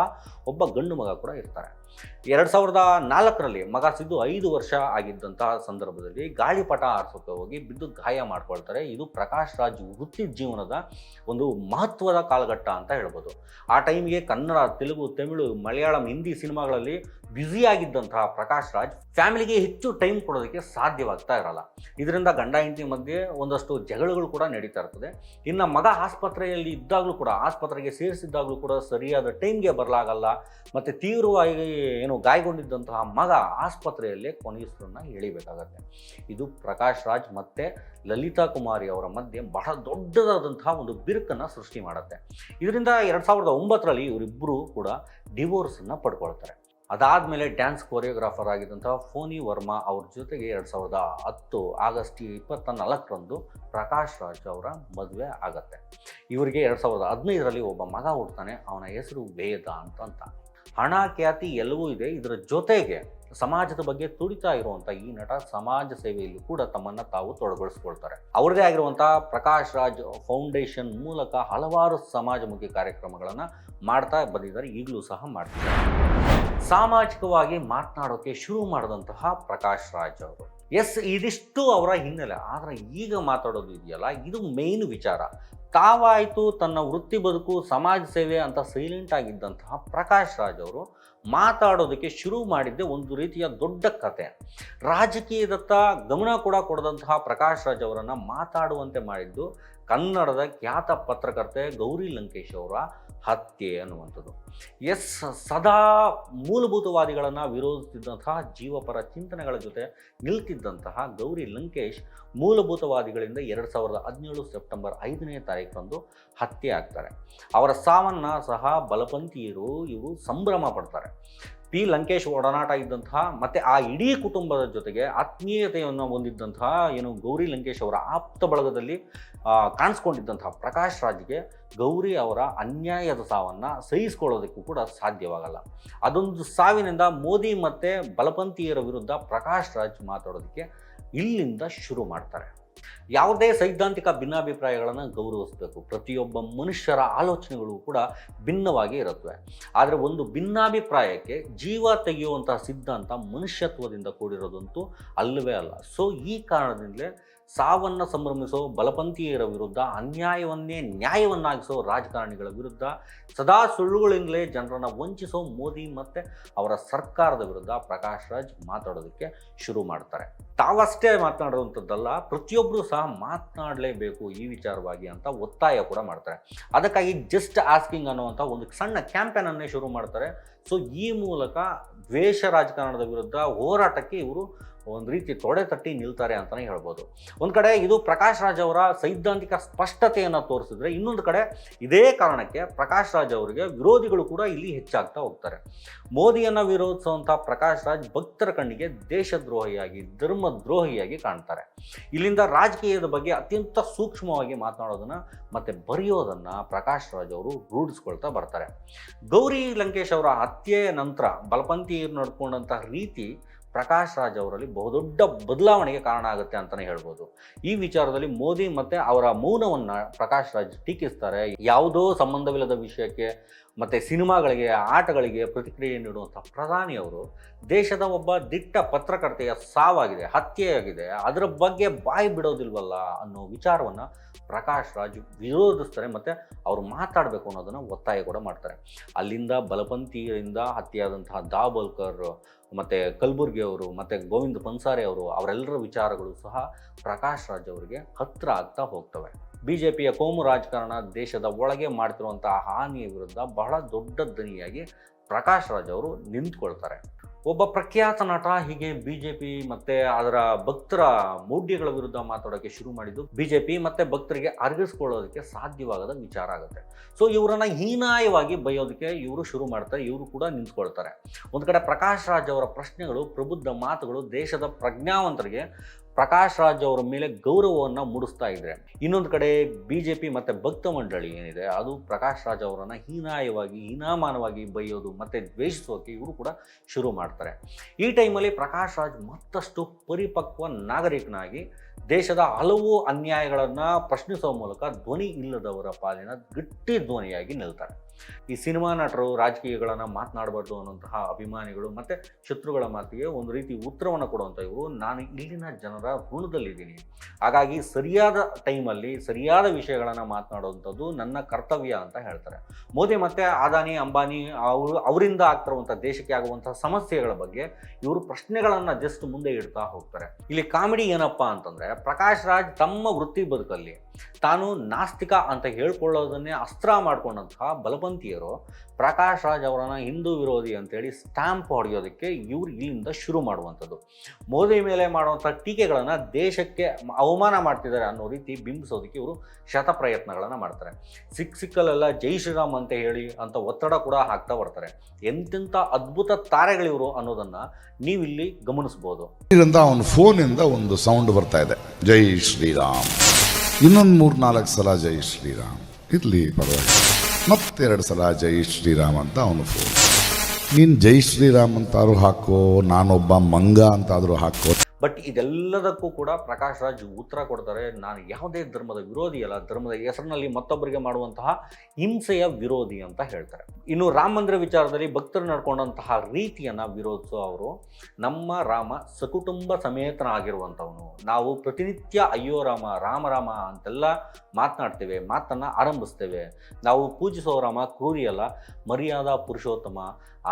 ಒಬ್ಬ ಗಂಡು ಮಗ ಕೂಡ ಇರ್ತಾರೆ. ಎರಡು ಸಾವಿರದ ನಾಲ್ಕರಲ್ಲಿ ಮಗ ಸಿದ್ದು ಐದು ವರ್ಷ ಆಗಿದ್ದಂತಹ ಸಂದರ್ಭದಲ್ಲಿ ಗಾಳಿಪಟ ಆರಿಸೋಕೆ ಹೋಗಿ ಬಿದ್ದು ಗಾಯ ಮಾಡ್ಕೊಳ್ತಾರೆ. ಇದು ಪ್ರಕಾಶ್ ರಾಜ್ ವೃತ್ತಿ ಜೀವನದ ಒಂದು ಮಹತ್ವದ ಕಾಲಘಟ್ಟ ಅಂತ ಹೇಳ್ಬೋದು. ಆ ಟೈಮ್ಗೆ ಕನ್ನಡ, ತೆಲುಗು, ತಮಿಳು, ಮಲಯಾಳಂ, ಹಿಂದಿ ಸಿನಿಮಾಗಳಲ್ಲಿ ಬ್ಯುಸಿಯಾಗಿದ್ದಂತಹ ಪ್ರಕಾಶ್ ರಾಜ್ ಫ್ಯಾಮಿಲಿಗೆ ಹೆಚ್ಚು ಟೈಮ್ ಕೊಡೋದಕ್ಕೆ ಸಾಧ್ಯವಾಗ್ತಾ ಇರಲ್ಲ. ಇದರಿಂದ ಗಂಡ, ಹೆಂಡತಿ ಮಧ್ಯೆ ಒಂದಷ್ಟು ಜಗಳಗಳು ಕೂಡ ನಡೀತಾ ಇರ್ತದೆ. ಇನ್ನು ಮಗ ಆಸ್ಪತ್ರೆಯಲ್ಲಿ ಇದ್ದಾಗಲೂ ಕೂಡ, ಆಸ್ಪತ್ರೆಗೆ ಸೇರಿಸಿದ್ದಾಗಲೂ ಕೂಡ ಸರಿಯಾದ ಟೈಮ್ಗೆ ಬರಲಾಗಲ್ಲ. ಮತ್ತು ತೀವ್ರವಾಗಿ ಏನು ಗಾಯಗೊಂಡಿದ್ದಂತಹ ಮಗ ಆಸ್ಪತ್ರೆಯಲ್ಲೇ ಕೊನೆಯುಸಿರನ್ನ ಎಳಿಬೇಕಾಗತ್ತೆ. ಇದು ಪ್ರಕಾಶ್ ರಾಜ್ ಮತ್ತು ಲಲಿತಾ ಕುಮಾರಿ ಅವರ ಮಧ್ಯೆ ಬಹಳ ದೊಡ್ಡದಾದಂತಹ ಒಂದು ಬಿರುಕನ್ನು ಸೃಷ್ಟಿ ಮಾಡುತ್ತೆ. ಇದರಿಂದ ಎರಡು ಸಾವಿರದ ಒಂಬತ್ತರಲ್ಲಿ ಇವರಿಬ್ಬರು ಕೂಡ ಡಿವೋರ್ಸನ್ನು ಪಡ್ಕೊಳ್ತಾರೆ. ಅದಾದಮೇಲೆ ಡ್ಯಾನ್ಸ್ ಕೊರಿಯೋಗ್ರಾಫರ್ ಆಗಿದ್ದಂತಹ ಫೋನಿ ವರ್ಮಾ ಅವ್ರ ಜೊತೆಗೆ ಎರಡು ಸಾವಿರದ ಹತ್ತು ಆಗಸ್ಟ್ ಇಪ್ಪತ್ತ ನಾಲ್ಕರಂದು ಪ್ರಕಾಶ್ ರಾಜ್ ಅವರ ಮದುವೆ ಆಗತ್ತೆ. ಇವರಿಗೆ ಎರಡು ಸಾವಿರದ ಹದಿನೈದರಲ್ಲಿ ಒಬ್ಬ ಮಗ ಹುಡ್ತಾನೆ ಅವನ ಹೆಸರು ವೇದ ಅಂತಂತ. ಹಣ ಖ್ಯಾತಿ ಎಲ್ಲವೂ ಇದೆ, ಇದರ ಜೊತೆಗೆ ಸಮಾಜದ ಬಗ್ಗೆ ತುಡಿತಾ ಇರುವಂಥ ಈ ನಟ ಸಮಾಜ ಸೇವೆಯಲ್ಲಿ ಕೂಡ ತಮ್ಮನ್ನು ತಾವು ತೊಡಗೊಳಿಸ್ಕೊಳ್ತಾರೆ. ಅವ್ರದೇ ಆಗಿರುವಂಥ ಪ್ರಕಾಶ್ ರಾಜ್ ಫೌಂಡೇಶನ್ ಮೂಲಕ ಹಲವಾರು ಸಮಾಜಮುಖಿ ಕಾರ್ಯಕ್ರಮಗಳನ್ನು ಮಾಡ್ತಾ ಬಂದಿದ್ದಾರೆ, ಈಗಲೂ ಸಹ ಮಾಡ್ತಿದ್ದಾರೆ. ಸಾಮಾಜಿಕವಾಗಿ ಮಾತನಾಡೋಕೆ ಶುರು ಮಾಡಿದಂತಹ ಪ್ರಕಾಶ್ ರಾಜ್ ಅವರು. ಎಸ್, ಇದಿಷ್ಟು ಅವರ ಹಿನ್ನೆಲೆ. ಆದರೆ ಈಗ ಮಾತಾಡೋದು ಇದೆಯಲ್ಲ, ಇದು ಮೇನ್ ವಿಚಾರ. ತಾವಾಯಿತು ತನ್ನ ವೃತ್ತಿ ಬದುಕು, ಸಮಾಜ ಸೇವೆ ಅಂತ ಸೈಲೆಂಟ್ ಆಗಿದ್ದಂತಹ ಪ್ರಕಾಶ್ ರಾಜ್ ಅವರು ಮಾತಾಡೋದಕ್ಕೆ ಶುರು ಮಾಡಿದ್ದೆ ಒಂದು ರೀತಿಯ ದೊಡ್ಡ ಕತೆ. ರಾಜಕೀಯದತ್ತ ಗಮನ ಕೂಡ ಕೊಡದಂತಹ ಪ್ರಕಾಶ್ ರಾಜ್ ಅವರನ್ನು ಮಾತಾಡುವಂತೆ ಮಾಡಿದ್ದು ಕನ್ನಡದ ಖ್ಯಾತ ಪತ್ರಕರ್ತೆ ಗೌರಿ ಲಂಕೇಶ್ ಅವರ ಹತ್ಯೆ ಅನ್ನುವಂಥದ್ದು. ಎಸ್, ಸದಾ ಮೂಲಭೂತವಾದಿಗಳನ್ನು ವಿರೋಧಿಸಿದ್ದಂತಹ ಜೀವಪರ ಚಿಂತನೆಗಳ ಜೊತೆ ನಿಲ್ತಿದ್ದಂತಹ ಗೌರಿ ಲಂಕೇಶ್ ಮೂಲಭೂತವಾದಿಗಳಿಂದ ಎರಡು ಸಾವಿರದ ಹದಿನೇಳು ಸೆಪ್ಟೆಂಬರ್ ಐದನೇ ತಾರೀಕರಂದು ಹತ್ಯೆ ಆಗ್ತಾರೆ. ಅವರ ಸಾವನ್ನು ಸಹ ಬಲಪಂಥೀಯರು ಇವರು ಸಂಭ್ರಮ ಪಡ್ತಾರೆ. ಪಿ ಲಂಕೇಶ್ ಒಡನಾಟ ಇದ್ದಂತಹ ಮತ್ತು ಆ ಇಡೀ ಕುಟುಂಬದ ಜೊತೆಗೆ ಆತ್ಮೀಯತೆಯನ್ನು ಹೊಂದಿದ್ದಂತಹ ಏನು ಗೌರಿ ಲಂಕೇಶ್ ಅವರ ಆಪ್ತ ಬಳಗದಲ್ಲಿ ಕಾಣಿಸ್ಕೊಂಡಿದ್ದಂತಹ ಪ್ರಕಾಶ್ ರಾಜ್ಗೆ ಗೌರಿ ಅವರ ಅನ್ಯಾಯದ ಸಾವನ್ನು ಸಹಿಸ್ಕೊಳ್ಳೋದಕ್ಕೂ ಕೂಡ ಸಾಧ್ಯವಾಗಲ್ಲ. ಅದೊಂದು ಸಾವಿನಿಂದ ಮೋದಿ ಮತ್ತು ಬಲಪಂಥೀಯರ ವಿರುದ್ಧ ಪ್ರಕಾಶ್ ರಾಜ್ ಮಾತಾಡೋದಕ್ಕೆ ಇಲ್ಲಿಂದ ಶುರು ಮಾಡ್ತಾರೆ. ಯಾವುದೇ ಸೈದ್ಧಾಂತಿಕ ಭಿನ್ನಾಭಿಪ್ರಾಯಗಳನ್ನು ಗೌರವಿಸಬೇಕು. ಪ್ರತಿಯೊಬ್ಬ ಮನುಷ್ಯರ ಆಲೋಚನೆಗಳು ಕೂಡ ಭಿನ್ನವಾಗಿ ಇರುತ್ತವೆ. ಆದರೆ ಒಂದು ಭಿನ್ನಾಭಿಪ್ರಾಯಕ್ಕೆ ಜೀವ ತೆಗೆಯುವಂತಹ ಸಿದ್ಧಾಂತ ಮನುಷ್ಯತ್ವದಿಂದ ಕೂಡಿರೋದಂತೂ ಅಲ್ಲವೇ ಅಲ್ಲ. ಸೊ ಈ ಕಾರಣದಿಂದಲೇ ಸಾವನ್ನು ಸಂಭ್ರಮಿಸೋ ಬಲಪಂಥೀಯರ ವಿರುದ್ಧ, ಅನ್ಯಾಯವನ್ನೇ ನ್ಯಾಯವನ್ನಾಗಿಸೋ ರಾಜಕಾರಣಿಗಳ ವಿರುದ್ಧ, ಸದಾ ಸುಳ್ಳುಗಳಿಂದಲೇ ಜನರನ್ನು ವಂಚಿಸೋ ಮೋದಿ ಮತ್ತು ಅವರ ಸರ್ಕಾರದ ವಿರುದ್ಧ ಪ್ರಕಾಶ್ ರಾಜ್ ಮಾತಾಡೋದಕ್ಕೆ ಶುರು ಮಾಡ್ತಾರೆ. ತಾವಷ್ಟೇ ಮಾತನಾಡುವಂಥದ್ದಲ್ಲ ಪ್ರತಿಯೊಬ್ಬರೂ ಸಹ ಮಾತನಾಡಲೇಬೇಕು ಈ ವಿಚಾರವಾಗಿ ಅಂತ ಒತ್ತಾಯ ಕೂಡ ಮಾಡ್ತಾರೆ. ಅದಕ್ಕಾಗಿ ಜಸ್ಟ್ ಆಸ್ಕಿಂಗ್ ಅನ್ನುವಂಥ ಒಂದು ಸಣ್ಣ ಕ್ಯಾಂಪೇನನ್ನೇ ಶುರು ಮಾಡ್ತಾರೆ. ಸೊ ಈ ಮೂಲಕ ದ್ವೇಷ ರಾಜಕಾರಣದ ವಿರುದ್ಧ ಹೋರಾಟಕ್ಕೆ ಇವರು ಒಂದು ರೀತಿ ತೊಡೆ ತಟ್ಟಿ ನಿಲ್ತಾರೆ ಅಂತಲೇ ಹೇಳ್ಬೋದು. ಒಂದು ಕಡೆ ಇದು ಪ್ರಕಾಶ್ ರಾಜ್ ಅವರ ಸೈದ್ಧಾಂತಿಕ ಸ್ಪಷ್ಟತೆಯನ್ನು ತೋರಿಸಿದ್ರೆ ಇನ್ನೊಂದು ಕಡೆ ಇದೇ ಕಾರಣಕ್ಕೆ ಪ್ರಕಾಶ್ ರಾಜ್ ಅವರಿಗೆ ವಿರೋಧಿಗಳು ಕೂಡ ಇಲ್ಲಿ ಹೆಚ್ಚಾಗ್ತಾ ಹೋಗ್ತಾರೆ. ಮೋದಿಯನ್ನು ವಿರೋಧಿಸುವಂಥ ಪ್ರಕಾಶ್ ರಾಜ್ ಭಕ್ತರ ಕಣ್ಣಿಗೆ ದೇಶದ್ರೋಹಿಯಾಗಿ, ಧರ್ಮದ್ರೋಹಿಯಾಗಿ ಕಾಣ್ತಾರೆ. ಇಲ್ಲಿಂದ ರಾಜಕೀಯದ ಬಗ್ಗೆ ಅತ್ಯಂತ ಸೂಕ್ಷ್ಮವಾಗಿ ಮಾತನಾಡೋದನ್ನು ಮತ್ತು ಬರೆಯೋದನ್ನು ಪ್ರಕಾಶ್ ರಾಜ್ ಅವರು ರೂಢಿಸ್ಕೊಳ್ತಾ ಬರ್ತಾರೆ. ಗೌರಿ ಲಂಕೇಶ್ ಅವರ ಹತ್ಯೆಯ ನಂತರ ಬಲಪಂಥೀಯರು ನಡ್ಕೊಂಡಂತಹ ರೀತಿ ಪ್ರಕಾಶ್ ರಾಜ್ ಅವರಲ್ಲಿ ಬಹುದೊಡ್ಡ ಬದಲಾವಣೆಗೆ ಕಾರಣ ಆಗುತ್ತೆ ಅಂತಲೇ ಹೇಳ್ಬೋದು. ಈ ವಿಚಾರದಲ್ಲಿ ಮೋದಿ ಮತ್ತು ಅವರ ಮೌನವನ್ನು ಪ್ರಕಾಶ್ ರಾಜ್ ಟೀಕಿಸ್ತಾರೆ. ಯಾವುದೋ ಸಂಬಂಧವಿಲ್ಲದ ವಿಷಯಕ್ಕೆ ಮತ್ತು ಸಿನಿಮಾಗಳಿಗೆ, ಆಟಗಳಿಗೆ ಪ್ರತಿಕ್ರಿಯೆ ನೀಡುವಂಥ ಪ್ರಧಾನಿಯವರು ದೇಶದ ಒಬ್ಬ ದಿಟ್ಟ ಪತ್ರಕರ್ತೆಯ ಸಾವಾಗಿದೆ, ಹತ್ಯೆಯಾಗಿದೆ. ಅದರ ಬಗ್ಗೆ ಬಾಯಿ ಬಿಡೋದಿಲ್ವಲ್ಲ ಅನ್ನೋ ವಿಚಾರವನ್ನು ಪ್ರಕಾಶ್ ರಾಜ್ ವಿರೋಧಿಸ್ತಾರೆ ಮತ್ತು ಅವರು ಮಾತಾಡಬೇಕು ಅನ್ನೋದನ್ನು ಒತ್ತಾಯ ಕೂಡ ಮಾಡ್ತಾರೆ. ಅಲ್ಲಿಂದ ಬಲಪಂಥೀಯರಿಂದ ಹತ್ಯೆಯಾದಂತಹ ದಾಬೋಲ್ಕರ್ ಮತ್ತು ಕಲ್ಬುರ್ಗಿ ಅವರು ಮತ್ತು ಗೋವಿಂದ ಪನ್ಸಾರೆ ಅವರು ಅವರೆಲ್ಲರ ವಿಚಾರಗಳು ಸಹ ಪ್ರಕಾಶ್ ರಾಜ್ ಅವರಿಗೆ ಹತ್ತಿರ ಆಗ್ತಾ ಹೋಗ್ತವೆ. ಬಿ ಜೆ ಪಿಯ ಕೋಮು ರಾಜಕಾರಣ ದೇಶದ ಒಳಗೆ ಮಾಡ್ತಿರುವಂತಹ ಹಾನಿಯ ವಿರುದ್ಧ ಬಹಳ ದೊಡ್ಡ ದನಿಯಾಗಿ ಪ್ರಕಾಶ್ ರಾಜ್ ಅವರು ನಿಂತ್ಕೊಳ್ತಾರೆ. ಒಬ್ಬ ಪ್ರಖ್ಯಾತ ನಟ, ಹೀಗೆ ಬಿ ಜೆ ಪಿ ಮತ್ತು ಅದರ ಭಕ್ತರ ಮೌಢ್ಯಗಳ ವಿರುದ್ಧ ಮಾತಾಡೋಕ್ಕೆ ಶುರು ಮಾಡಿದ್ದು ಬಿ ಜೆ ಪಿ ಮತ್ತು ಭಕ್ತರಿಗೆ ಅರ್ಗಿಸ್ಕೊಳ್ಳೋದಕ್ಕೆ ಸಾಧ್ಯವಾಗದ ವಿಚಾರ ಆಗುತ್ತೆ. ಸೊ ಇವರನ್ನ ಹೀನಾಯವಾಗಿ ಬೈಯೋದಕ್ಕೆ ಇವರು ಶುರು ಮಾಡ್ತಾರೆ, ಇವರು ಕೂಡ ನಿಂತ್ಕೊಳ್ತಾರೆ. ಒಂದು ಕಡೆ ಪ್ರಕಾಶ್ ರಾಜ್ ಅವರ ಪ್ರಶ್ನೆಗಳು, ಪ್ರಬುದ್ಧ ಮಾತುಗಳು ದೇಶದ ಪ್ರಜ್ಞಾವಂತರಿಗೆ ಪ್ರಕಾಶ್ ರಾಜ್ ಅವರ ಮೇಲೆ ಗೌರವವನ್ನು ಮೂಡಿಸ್ತಾ ಇದ್ದಾರೆ ಇನ್ನೊಂದು ಕಡೆ ಬಿ ಜೆ ಪಿ ಮತ್ತು ಭಕ್ತ ಮಂಡಳಿ ಏನಿದೆ, ಅದು ಪ್ರಕಾಶ್ ರಾಜ್ ಅವರನ್ನು ಹೀನಾಯವಾಗಿ, ಹೀನಾಮಾನವಾಗಿ ಬೈಯೋದು ಮತ್ತು ದ್ವೇಷಿಸೋಕೆ ಇವರು ಕೂಡ ಶುರು ಮಾಡ್ತಾರೆ. ಈ ಟೈಮಲ್ಲಿ ಪ್ರಕಾಶ್ ರಾಜ್ ಮತ್ತಷ್ಟು ಪರಿಪಕ್ವ ನಾಗರಿಕನಾಗಿ ದೇಶದ ಹಲವು ಅನ್ಯಾಯಗಳನ್ನು ಪ್ರಶ್ನಿಸುವ ಮೂಲಕ ಧ್ವನಿ ಇಲ್ಲದವರ ಪಾಲಿನ ಗಟ್ಟಿ ಧ್ವನಿಯಾಗಿ ನಿಲ್ತಾರೆ. ಈ ಸಿನಿಮಾ ನಟರು ರಾಜಕೀಯಗಳನ್ನು ಮಾತನಾಡಬಾರ್ದು ಅನ್ನೋಂತಹ ಅಭಿಮಾನಿಗಳು ಮತ್ತು ಶತ್ರುಗಳ ಮಾತಿಗೆ ಒಂದು ರೀತಿ ಉತ್ತರವನ್ನು ಕೊಡುವಂಥ ಇವರು. ನಾನು ಇಲ್ಲಿನ ಜನರ ಋಣದಲ್ಲಿದ್ದೀನಿ ಹಾಗಾಗಿ ಸರಿಯಾದ ಟೈಮಲ್ಲಿ ಸರಿಯಾದ ವಿಷಯಗಳನ್ನು ಮಾತನಾಡುವಂಥದ್ದು ನನ್ನ ಕರ್ತವ್ಯ ಅಂತ ಹೇಳ್ತಾರೆ. ಮೋದಿ ಮತ್ತು ಅದಾನಿ, ಅಂಬಾನಿ ಅವರು ಅವರಿಂದ ಆಗ್ತಿರುವಂಥ ದೇಶಕ್ಕೆ ಆಗುವಂಥ ಸಮಸ್ಯೆಗಳ ಬಗ್ಗೆ ಇವರು ಪ್ರಶ್ನೆಗಳನ್ನು ಜಸ್ಟ್ ಮುಂದೆ ಇಡ್ತಾ ಹೋಗ್ತಾರೆ. ಇಲ್ಲಿ ಕಾಮಿಡಿ ಏನಪ್ಪ ಅಂತಂದರೆ ಪ್ರಕಾಶ್ ರಾಜ್ ತಮ್ಮ ವೃತ್ತಿ ಬದುಕಲ್ಲಿ ತಾನು ನಾಸ್ತಿಕ ಅಂತ ಹೇಳ್ಕೊಳ್ಳೋದನ್ನೇ ಅಸ್ತ್ರ ಮಾಡ್ಕೊಂಡಂತಹ ಬಲಪಂಥೀಯರು ಪ್ರಕಾಶ್ ರಾಜ್ ಅವರನ್ನ ಹಿಂದೂ ವಿರೋಧಿ ಅಂತೇಳಿ ಸ್ಟ್ಯಾಂಪ್ ಹೊಡೆಯೋದಕ್ಕೆ ಇವ್ರು ಇಲ್ಲಿಂದ ಶುರು ಮಾಡುವಂಥದ್ದು. ಮೋದಿ ಮೇಲೆ ಮಾಡುವಂಥ ಟೀಕೆಗಳನ್ನು ದೇಶಕ್ಕೆ ಅವಮಾನ ಮಾಡ್ತಿದ್ದಾರೆ ಅನ್ನೋ ರೀತಿ ಬಿಂಬಿಸೋದಕ್ಕೆ ಇವರು ಶತ ಪ್ರಯತ್ನಗಳನ್ನು ಮಾಡ್ತಾರೆ. ಸಿಕ್ ಸಿಕ್ಕಲೆಲ್ಲ ಜೈ ಶ್ರೀರಾಮ್ ಅಂತ ಹೇಳಿ ಅಂತ ಒತ್ತಡ ಕೂಡ ಹಾಕ್ತಾ ಬರ್ತಾರೆ. ಎಂತೆಂಥ ಅದ್ಭುತ ತಾರೆಗಳಿವರು ಅನ್ನೋದನ್ನು ನೀವಿಲ್ಲಿ ಗಮನಿಸ್ಬೋದು. ಇದರಿಂದ ಅವನ ಫೋನಿಂದ ಒಂದು ಸೌಂಡ್ ಬರ್ತಾ ಇದೆ. ಜೈ ಶ್ರೀರಾಮ್. ಇನ್ನೊಂದು ಮೂರು ನಾಲ್ಕು ಸಲ ಜೈ ಶ್ರೀರಾಮ್. ಇರಲಿ, ಪರವಾಗಿಲ್ಲ. ಮತ್ತೆರಡು ಸಲ ಜೈ ಶ್ರೀರಾಮ್ ಅಂತ ಅವನು ಫೋನ್. ನೀನು ಜೈ ಶ್ರೀರಾಮ್ ಅಂತಾದ್ರೂ ಹಾಕೋ, ನಾನೊಬ್ಬ ಮಂಗ ಅಂತಾದರೂ ಹಾಕೋ ಬಟ್ ಇದೆಲ್ಲದಕ್ಕೂ ಕೂಡ ಪ್ರಕಾಶ್ ರಾಜ್ ಉತ್ತರ ಕೊಡ್ತಾರೆ, ನಾನು ಯಾವುದೇ ಧರ್ಮದ ವಿರೋಧಿ ಅಲ್ಲ, ಧರ್ಮದ ಹೆಸರಿನಲ್ಲಿ ಮತ್ತೊಬ್ಬರಿಗೆ ಮಾಡುವಂತಹ ಹಿಂಸೆಯ ವಿರೋಧಿ ಅಂತ ಹೇಳ್ತಾರೆ. ಇನ್ನು ರಾಮ ಮಂದಿರ ವಿಚಾರದಲ್ಲಿ ಭಕ್ತರು ನಡ್ಕೊಂಡಂತಹ ರೀತಿಯನ್ನು ವಿರೋಧಿಸೋ ಅವರು ನಮ್ಮ ರಾಮ ಸಕುಟುಂಬ ಸಮೇತನಾಗಿರುವಂಥವನು. ನಾವು ಪ್ರತಿನಿತ್ಯ ಅಯ್ಯೋ ರಾಮ ರಾಮ ರಾಮ ಅಂತೆಲ್ಲ ಮಾತನಾಡ್ತೇವೆ, ಮಾತನ್ನು ಆರಂಭಿಸ್ತೇವೆ. ನಾವು ಪೂಜಿಸೋ ರಾಮ ಕ್ರೂರಿಯಲ್ಲ ಮರ್ಯಾದ ಮರ್ಯಾದಾ ಪುರುಷೋತ್ತಮ.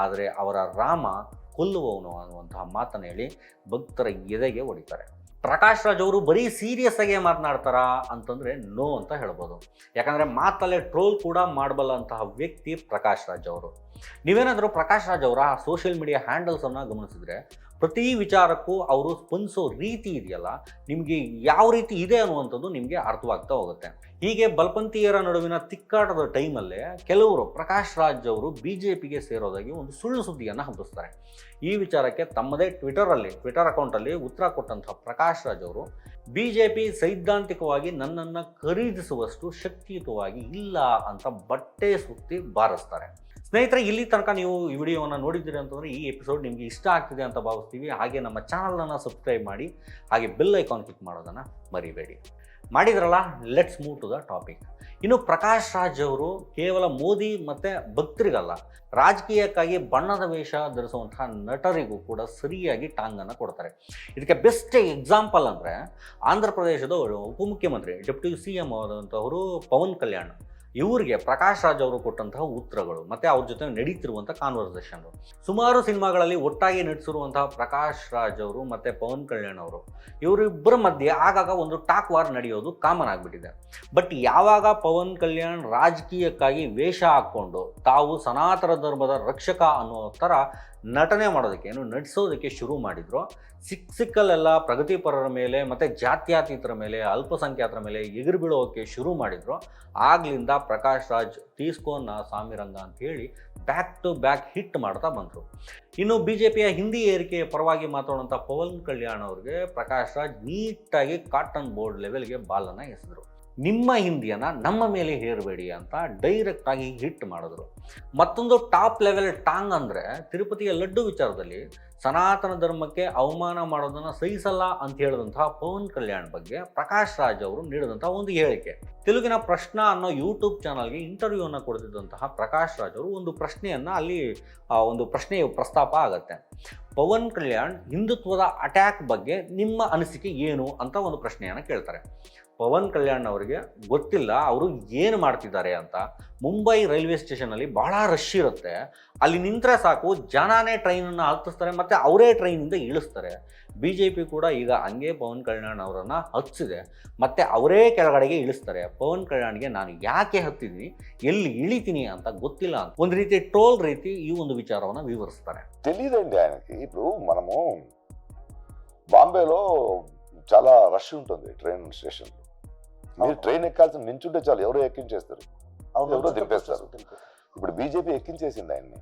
ಆದರೆ ಅವರ ರಾಮ ಕೊಲ್ಲುವವನು ಅನ್ನುವಂತಹ ಮಾತನ್ನು ಹೇಳಿ ಭಕ್ತರ ಎದೆಗೆ ಹೊಡಿತಾರೆ. ಪ್ರಕಾಶ್ ರಾಜ್ ಅವರು ಬರೀ ಸೀರಿಯಸ್ ಆಗಿ ಮಾತನಾಡ್ತಾರಾ ಅಂತಂದರೆ ನೋ ಅಂತ ಹೇಳ್ಬೋದು. ಯಾಕಂದರೆ ಮಾತಲ್ಲೇ ಟ್ರೋಲ್ ಕೂಡ ಮಾಡಬಲ್ಲಂತಹ ವ್ಯಕ್ತಿ ಪ್ರಕಾಶ್ ರಾಜ್ ಅವರು. ನೀವೇನಾದರೂ ಪ್ರಕಾಶ್ ರಾಜ್ ಅವರ ಸೋಷಿಯಲ್ ಮೀಡಿಯಾ ಹ್ಯಾಂಡಲ್ಸನ್ನು ಗಮನಿಸಿದ್ರೆ ಪ್ರತಿ ವಿಚಾರಕ್ಕೂ ಅವರು ಸ್ಪಂದಿಸೋ ರೀತಿ ಇದೆಯಲ್ಲ, ನಿಮಗೆ ಯಾವ ರೀತಿ ಇದೆ ಅನ್ನುವಂಥದ್ದು ನಿಮಗೆ ಅರ್ಥವಾಗ್ತಾ ಹೋಗುತ್ತೆ. ಹೀಗೆ ಬಲ್ಪಂತಿಯರ ನಡುವಿನ ತಿಕ್ಕಾಟದ ಟೈಮಲ್ಲೇ ಕೆಲವರು ಪ್ರಕಾಶ್ ರಾಜ್ ಅವರು ಬಿ ಜೆ ಪಿಗೆ ಸೇರೋದಾಗಿ ಒಂದು ಸುಳ್ಳು ಸುದ್ದಿಯನ್ನು ಹಬ್ಬಿಸ್ತಾರೆ. ಈ ವಿಚಾರಕ್ಕೆ ತಮ್ಮದೇ ಟ್ವಿಟರಲ್ಲಿ ಟ್ವಿಟರ್ ಅಕೌಂಟಲ್ಲಿ ಉತ್ತರ ಕೊಟ್ಟಂತಹ ಪ್ರಕಾಶ್ ರಾಜ್ ಅವರು ಬಿ ಜೆ ಪಿ ಸೈದ್ಧಾಂತಿಕವಾಗಿ ನನ್ನನ್ನು ಖರೀದಿಸುವಷ್ಟು ಶಕ್ತಿಯುತವಾಗಿ ಇಲ್ಲ ಅಂತ ಬಟ್ಟೆ ಸುತ್ತಿ ಬಾರಿಸ್ತಾರೆ. ಸ್ನೇಹಿತರೆ, ಇಲ್ಲಿ ತನಕ ನೀವು ಈ ವಿಡಿಯೋವನ್ನು ನೋಡಿದ್ದೀರಿ ಅಂತಂದರೆ ಈ ಎಪಿಸೋಡ್ ನಿಮಗೆ ಇಷ್ಟ ಆಗ್ತಿದೆ ಅಂತ ಭಾವಿಸ್ತೀವಿ. ಹಾಗೆ ನಮ್ಮ ಚಾನಲನ್ನು ಸಬ್ಸ್ಕ್ರೈಬ್ ಮಾಡಿ, ಹಾಗೆ ಬೆಲ್ ಐಕಾನ್ ಕ್ಲಿಕ್ ಮಾಡೋದನ್ನು ಮರಿಬೇಡಿ. ಮಾಡಿದ್ರಲ್ಲ let's move to the topic ಇನ್ನು ಪ್ರಕಾಶ್ ರಾಜ್ ಅವರು ಕೇವಲ ಮೋದಿ ಮತ್ತು ಭಕ್ತರಿಗಲ್ಲ, ರಾಜಕೀಯಕ್ಕಾಗಿ ಬಣ್ಣದ ವೇಷ ಧರಿಸುವಂತಹ ನಟರಿಗೂ ಕೂಡ ಸರಿಯಾಗಿ ಟಾಂಗನ್ನು ಕೊಡ್ತಾರೆ. ಇದಕ್ಕೆ ಬೆಸ್ಟ್ ಎಕ್ಸಾಂಪಲ್ ಅಂದರೆ ಆಂಧ್ರ ಪ್ರದೇಶದ ಉಪಮುಖ್ಯಮಂತ್ರಿ ಡೆಪ್ಟಿ ಸಿ ಎಂ ಆದಂಥವರು ಪವನ್ ಕಲ್ಯಾಣ್. ಇವರಿಗೆ ಪ್ರಕಾಶ್ ರಾಜ್ ಅವರು ಕೊಟ್ಟಂತಹ ಉತ್ತರಗಳು ಮತ್ತು ಅವ್ರ ಜೊತೆ ನಡೀತಿರುವಂಥ ಕಾನ್ವರ್ಸೇಷನ್ ಸುಮಾರು ಸಿನಿಮಾಗಳಲ್ಲಿ ಒಟ್ಟಾಗಿ ನಟಿಸಿರುವಂತಹ ಪ್ರಕಾಶ್ ರಾಜ್ ಅವರು ಮತ್ತು ಪವನ್ ಕಲ್ಯಾಣ್ ಅವರು, ಇವರಿಬ್ಬರ ಮಧ್ಯೆ ಆಗಾಗ ಒಂದು ಟಾಕ್ ವಾರ್ ನಡೆಯೋದು ಕಾಮನ್ ಆಗಿಬಿಟ್ಟಿದೆ. ಬಟ್ ಯಾವಾಗ ಪವನ್ ಕಲ್ಯಾಣ್ ರಾಜಕೀಯಕ್ಕಾಗಿ ವೇಷ ಹಾಕ್ಕೊಂಡು ತಾವು ಸನಾತನ ಧರ್ಮದ ರಕ್ಷಕ ಅನ್ನೋ ಥರ ನಟನೆ ಮಾಡೋದಕ್ಕೆ ಏನು ನಟಿಸೋದಕ್ಕೆ ಶುರು ಮಾಡಿದ್ರು. ಸಿಕ್ಕ ಸಿಕ್ಕಲ್ಲೆಲ್ಲ ಪ್ರಗತಿಪರರ ಮೇಲೆ ಮತ್ತು ಜಾತ್ಯಾತೀತರ ಮೇಲೆ, ಅಲ್ಪಸಂಖ್ಯಾತರ ಮೇಲೆ ಎಗಿರು ಬೀಳೋಕ್ಕೆ ಶುರು ಮಾಡಿದ್ರು. ಆಗ್ಲಿಂದ ಪ್ರಕಾಶ್ ರಾಜ್ ತೀಸ್ಕೋನ್ನ ಸಾಮಿರಂಗ ಅಂತ ಹೇಳಿ ಬ್ಯಾಕ್ ಟು ಬ್ಯಾಕ್ ಹಿಟ್ ಮಾಡ್ತಾ ಬಂದರು. ಇನ್ನು ಬಿ ಜೆ ಪಿಯ ಹಿಂದಿ ಏರಿಕೆಯ ಪರವಾಗಿ ಮಾತಾಡುವಂಥ ಪವನ್ ಕಲ್ಯಾಣ್ ಅವ್ರಿಗೆ ಪ್ರಕಾಶ್ ರಾಜ್ ನೀಟಾಗಿ ಕಾಟನ್ ಬೋರ್ಡ್ ಲೆವೆಲ್ಗೆ ಬಾಲನ್ನು ಎಸೆದ್ರು. ನಿಮ್ಮ ಹಿಂದಿಯನ್ನು ನಮ್ಮ ಮೇಲೆ ಹೇರಬೇಡಿ ಅಂತ ಡೈರೆಕ್ಟಾಗಿ ಹಿಟ್ ಮಾಡಿದ್ರು. ಮತ್ತೊಂದು ಟಾಪ್ ಲೆವೆಲ್ ಟಾಂಗ್ ಅಂದರೆ ತಿರುಪತಿಯ ಲಡ್ಡು ವಿಚಾರದಲ್ಲಿ ಸನಾತನ ಧರ್ಮಕ್ಕೆ ಅವಮಾನ ಮಾಡೋದನ್ನು ಸಹಿಸಲ್ಲ ಅಂತ ಹೇಳಿದಂತಹ ಪವನ್ ಕಲ್ಯಾಣ್ ಬಗ್ಗೆ ಪ್ರಕಾಶ್ ರಾಜ್ ಅವರು ನೀಡಿದಂತಹ ಒಂದು ಹೇಳಿಕೆ. ತೆಲುಗಿನ ಪ್ರಶ್ನ ಅನ್ನೋ ಯೂಟ್ಯೂಬ್ ಚಾನಲ್ಗೆ ಇಂಟರ್ವ್ಯೂವನ್ನು ಕೊಡ್ತಿದ್ದಂತಹ ಪ್ರಕಾಶ್ ರಾಜ್ ಅವರು ಒಂದು ಪ್ರಶ್ನೆಯನ್ನು ಅಲ್ಲಿ ಒಂದು ಪ್ರಶ್ನೆ ಪ್ರಸ್ತಾಪ ಆಗತ್ತೆ. ಪವನ್ ಕಲ್ಯಾಣ್ ಹಿಂದುತ್ವದ ಅಟ್ಯಾಕ್ ಬಗ್ಗೆ ನಿಮ್ಮ ಅನಿಸಿಕೆ ಏನು ಅಂತ ಒಂದು ಪ್ರಶ್ನೆಯನ್ನು ಕೇಳ್ತಾರೆ. ಪವನ್ ಕಲ್ಯಾಣ್ ಅವರಿಗೆ ಗೊತ್ತಿಲ್ಲ ಅವರು ಏನು ಮಾಡ್ತಿದ್ದಾರೆ ಅಂತ ಮುಂಬೈ ರೈಲ್ವೆ ಸ್ಟೇಷನಲ್ಲಿ ಬಹಳ ರಶ್ ಇರುತ್ತೆ ಅಲ್ಲಿ ನಿಂತರೆ ಸಾಕು ಜನನೇ ಟ್ರೈನನ್ನು ಹತ್ತಿಸ್ತಾರೆ ಮತ್ತು ಅವರೇ ಟ್ರೈನಿಂದ ಇಳಿಸ್ತಾರೆ ಬಿ ಜೆ ಪಿ ಕೂಡ ಈಗ ಹಂಗೆ ಪವನ್ ಕಲ್ಯಾಣ್ ಅವರನ್ನು ಹತ್ತಿಸಿದೆ ಮತ್ತು ಅವರೇ ಕೆಳಗಡೆಗೆ ಇಳಿಸ್ತಾರೆ ಪವನ್ ಕಲ್ಯಾಣ್ಗೆ ನಾನು ಯಾಕೆ ಹತ್ತಿದ್ದೀನಿ ಎಲ್ಲಿ ಇಳಿತೀನಿ ಅಂತ ಗೊತ್ತಿಲ್ಲ ಅಂತ ಒಂದು ರೀತಿ ಟ್ರೋಲ್ ರೀತಿ ಈ ಒಂದು ವಿಚಾರವನ್ನು ವಿವರಿಸ್ತಾರೆ తెలియదండి ఆయనకి ఇప్పుడు మనము బాంబేలో చాలా రష్ ఉంటుంది ట్రైన్ స్టేషన్ మీరు ట్రైన్ ఎక్కాల్సిన నించుంటే చాలు ఎవరో ఎక్కించేస్తారు. ఎవరో దింపేస్తారు. ఇప్పుడు బీజేపీ ఎక్కించేసింది ఆయన్ని.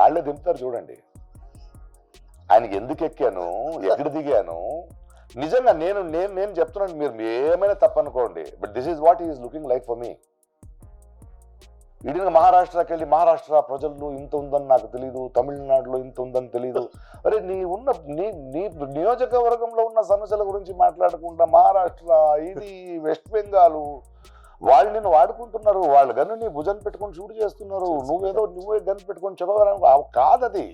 వాళ్ళే దింపుతారు చూడండి. ఆయనకి ఎందుకు ఎక్కాను ఎక్కడ దిగాను? నిజంగా నేను నేను నేను చెప్తున్నాను మీరు ఏమైనా తప్పనుకోండి. But this is what is looking like for me ఇడిన మహారాష్ట్రకి వెళ్ళి మహారాష్ట్ర ప్రజల్లో ఇంత ఉందని నాకు తెలియదు తమిళనాడులో ఇంత ఉందని తెలియదు అరే నీ ఉన్న నీ నీ నియోజకవర్గంలో ఉన్న సమస్యల గురించి మాట్లాడకుండా మహారాష్ట్ర ఇది వెస్ట్ బెంగాల్ వాళ్ళు నిన్ను వాడుకుంటున్నారు వాళ్ళు గన్ను నీ భుజం పెట్టుకొని షూట్ చేస్తున్నారు నువ్వేదో నువ్వే గన్ పెట్టుకొని చదవడానికి కాదది.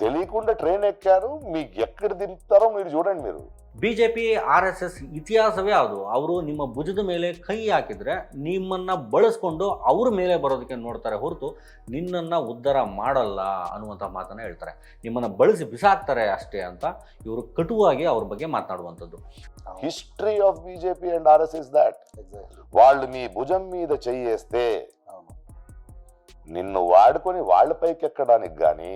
తెలియకుండా ట్రైన్ ఎక్కారు మీకు ఎక్కడ దింపుతారో మీరు చూడండి మీరు. B J P R S S ಇತಿಹಾಸವೇ ಅದು ಅವರು ನಿಮ್ಮ ಭುಜದ ಮೇಲೆ ಕೈ ಹಾಕಿದ್ರೆ ನಿಮ್ಮನ್ನ ಬಳಸ್ಕೊಂಡು ಅವ್ರ ಮೇಲೆ ಬರೋದಕ್ಕೆ ನೋಡ್ತಾರೆ ಹೊರತು ನಿನ್ನನ್ನು ಉದ್ಧಾರ ಮಾಡಲ್ಲ ಅನ್ನುವಂಥ ಮಾತನ್ನ ಹೇಳ್ತಾರೆ ನಿಮ್ಮನ್ನು ಬಳಸಿ ಬಿಸಾಕ್ತಾರೆ ಅಷ್ಟೇ ಅಂತ ಇವರು ಕಟುವಾಗಿ ಅವ್ರ ಬಗ್ಗೆ ಮಾತನಾಡುವಂಥದ್ದು history of BJP and RSS that వాళ్ళు మీ భుజం మీద చెయ్యేస్తే నిన్ను వాడుకొని వాళ్ళ పైకి ఎక్కడానికి కానీ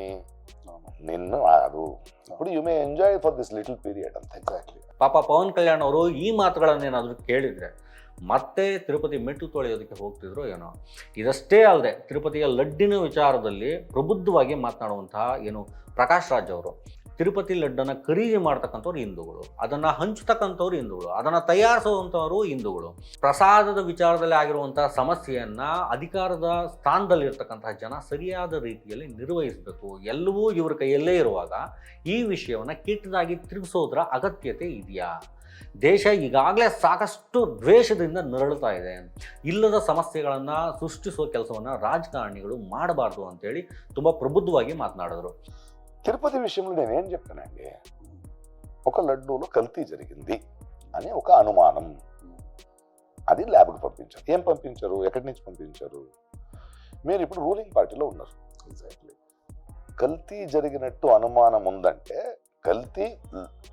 ನಿನ್ನ, ಅದು. But you may enjoy for this little period ಅಂತ. ಎಕ್ಸಾಕ್ಟ್ಲಿ ಪಾಪ ಪವನ್ ಕಲ್ಯಾಣ್ ಅವರು ಈ ಮಾತುಗಳನ್ನೇನಾದರೂ ಕೇಳಿದರೆ ಮತ್ತೆ ತಿರುಪತಿ ಮೆಟ್ಟು ತೊಳೆಯೋದಕ್ಕೆ ಹೋಗ್ತಿದ್ರು ಏನೋ. ಇದಷ್ಟೇ ಅಲ್ಲದೆ ತಿರುಪತಿಯ ಲಡ್ಡಿನ ವಿಚಾರದಲ್ಲಿ ಪ್ರಬುದ್ಧವಾಗಿ ಮಾತನಾಡುವಂತಹ ಏನು ಪ್ರಕಾಶ್ ರಾಜ್ ಅವರು. ತಿರುಪತಿ ಲಡ್ಡನ್ನು ಖರೀದಿ ಮಾಡ್ತಕ್ಕಂಥವ್ರು ಹಿಂದೂಗಳು, ಅದನ್ನು ಹಂಚತಕ್ಕಂಥವ್ರು ಹಿಂದೂಗಳು, ಅದನ್ನು ತಯಾರಿಸುವಂಥವರು ಹಿಂದೂಗಳು. ಪ್ರಸಾದದ ವಿಚಾರದಲ್ಲಿ ಆಗಿರುವಂಥ ಸಮಸ್ಯೆಯನ್ನು ಅಧಿಕಾರದ ಸ್ಥಾನದಲ್ಲಿರ್ತಕ್ಕಂತಹ ಜನ ಸರಿಯಾದ ರೀತಿಯಲ್ಲಿ ನಿರ್ವಹಿಸಬೇಕು. ಎಲ್ಲವೂ ಇವರ ಕೈಯಲ್ಲೇ ಇರುವಾಗ ಈ ವಿಷಯವನ್ನು ಕೆಟ್ಟದಾಗಿ ತಿರುಗಿಸೋದ್ರ ಅಗತ್ಯತೆ ಇದೆಯಾ? ದೇಶ ಈಗಾಗಲೇ ಸಾಕಷ್ಟು ದ್ವೇಷದಿಂದ ನರಳುತ್ತಾ ಇದೆ. ಇಲ್ಲದ ಸಮಸ್ಯೆಗಳನ್ನು ಸೃಷ್ಟಿಸುವ ಕೆಲಸವನ್ನು ರಾಜಕಾರಣಿಗಳು ಮಾಡಬಾರ್ದು ಅಂತೇಳಿ ತುಂಬ ಪ್ರಬುದ್ಧವಾಗಿ ಮಾತನಾಡಿದ್ರು. తిరుపతి విషయంలో నేనేం చెప్పానండి ఒక లడ్డూలో కల్తీ జరిగింది అని ఒక అనుమానం. అది ల్యాబ్కి పంపించారు. ఏం పంపించారు? ఎక్కడి నుంచి పంపించారు? మీరు ఇప్పుడు రూలింగ్ పార్టీలో ఉన్నారు. కల్తీ జరిగినట్టు అనుమానం ఉందంటే కల్తీ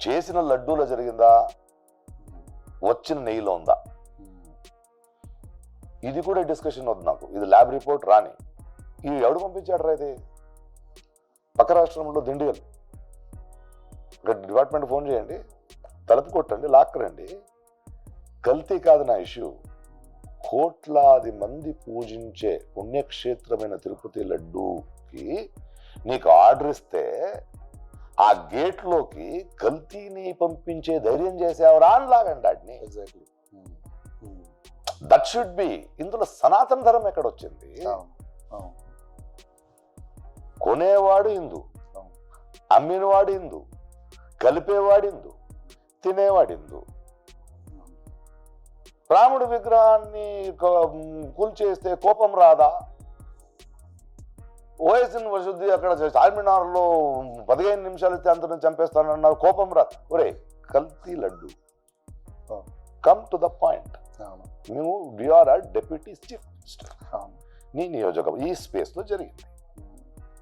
చేసిన లడ్డూలో జరిగిందా? వచ్చిన నెయ్యిలో ఉందా? ఇది కూడా డిస్కషన్ వద్దు నాకు. ఇది ల్యాబ్ రిపోర్ట్ రాని. ఇది ఎవడు పంపించాడు రా ఇది? పక్క రాష్ట్రంలో దిండిగల్. ఇక్కడ డిపార్ట్మెంట్ ఫోన్ చేయండి తలుపు కొట్టండి లాక్కరండి. కల్తీ కాదు నా ఇష్యూ. కోట్లాది మంది పూజించే పుణ్యక్షేత్రమైన తిరుపతి లడ్డూకి నీకు ఆర్డర్ ఇస్తే ఆ గేట్లోకి కల్తీని పంపించే ధైర్యం చేసేవరా అని లాగండి వాటిని ఎగ్జాక్ట్లీ దట్ షుడ్ బి ఇందులో సనాతన ధర్మం ఎక్కడ వచ్చింది కొనేవాడు హిందూ అవును. అమ్మినవాడు హిందూ కలిపేవాడు హిందూ తినేవాడు హిందూ రాముడి విగ్రహాన్ని కూల్చేస్తే కోపం రాదా? ఓఎస్ఎన్ వశుద్ధి అక్కడ చార్మినార్లో పదిహేను నిమిషాలు అంతను చంపేస్తానన్నారు కోపం రా ఒరే కల్తీ laddu. Come to the point అవును. మేము we are are deputy chief minister నీ నియోజకవర్గం ఈ స్పేస్లో జరిగింది.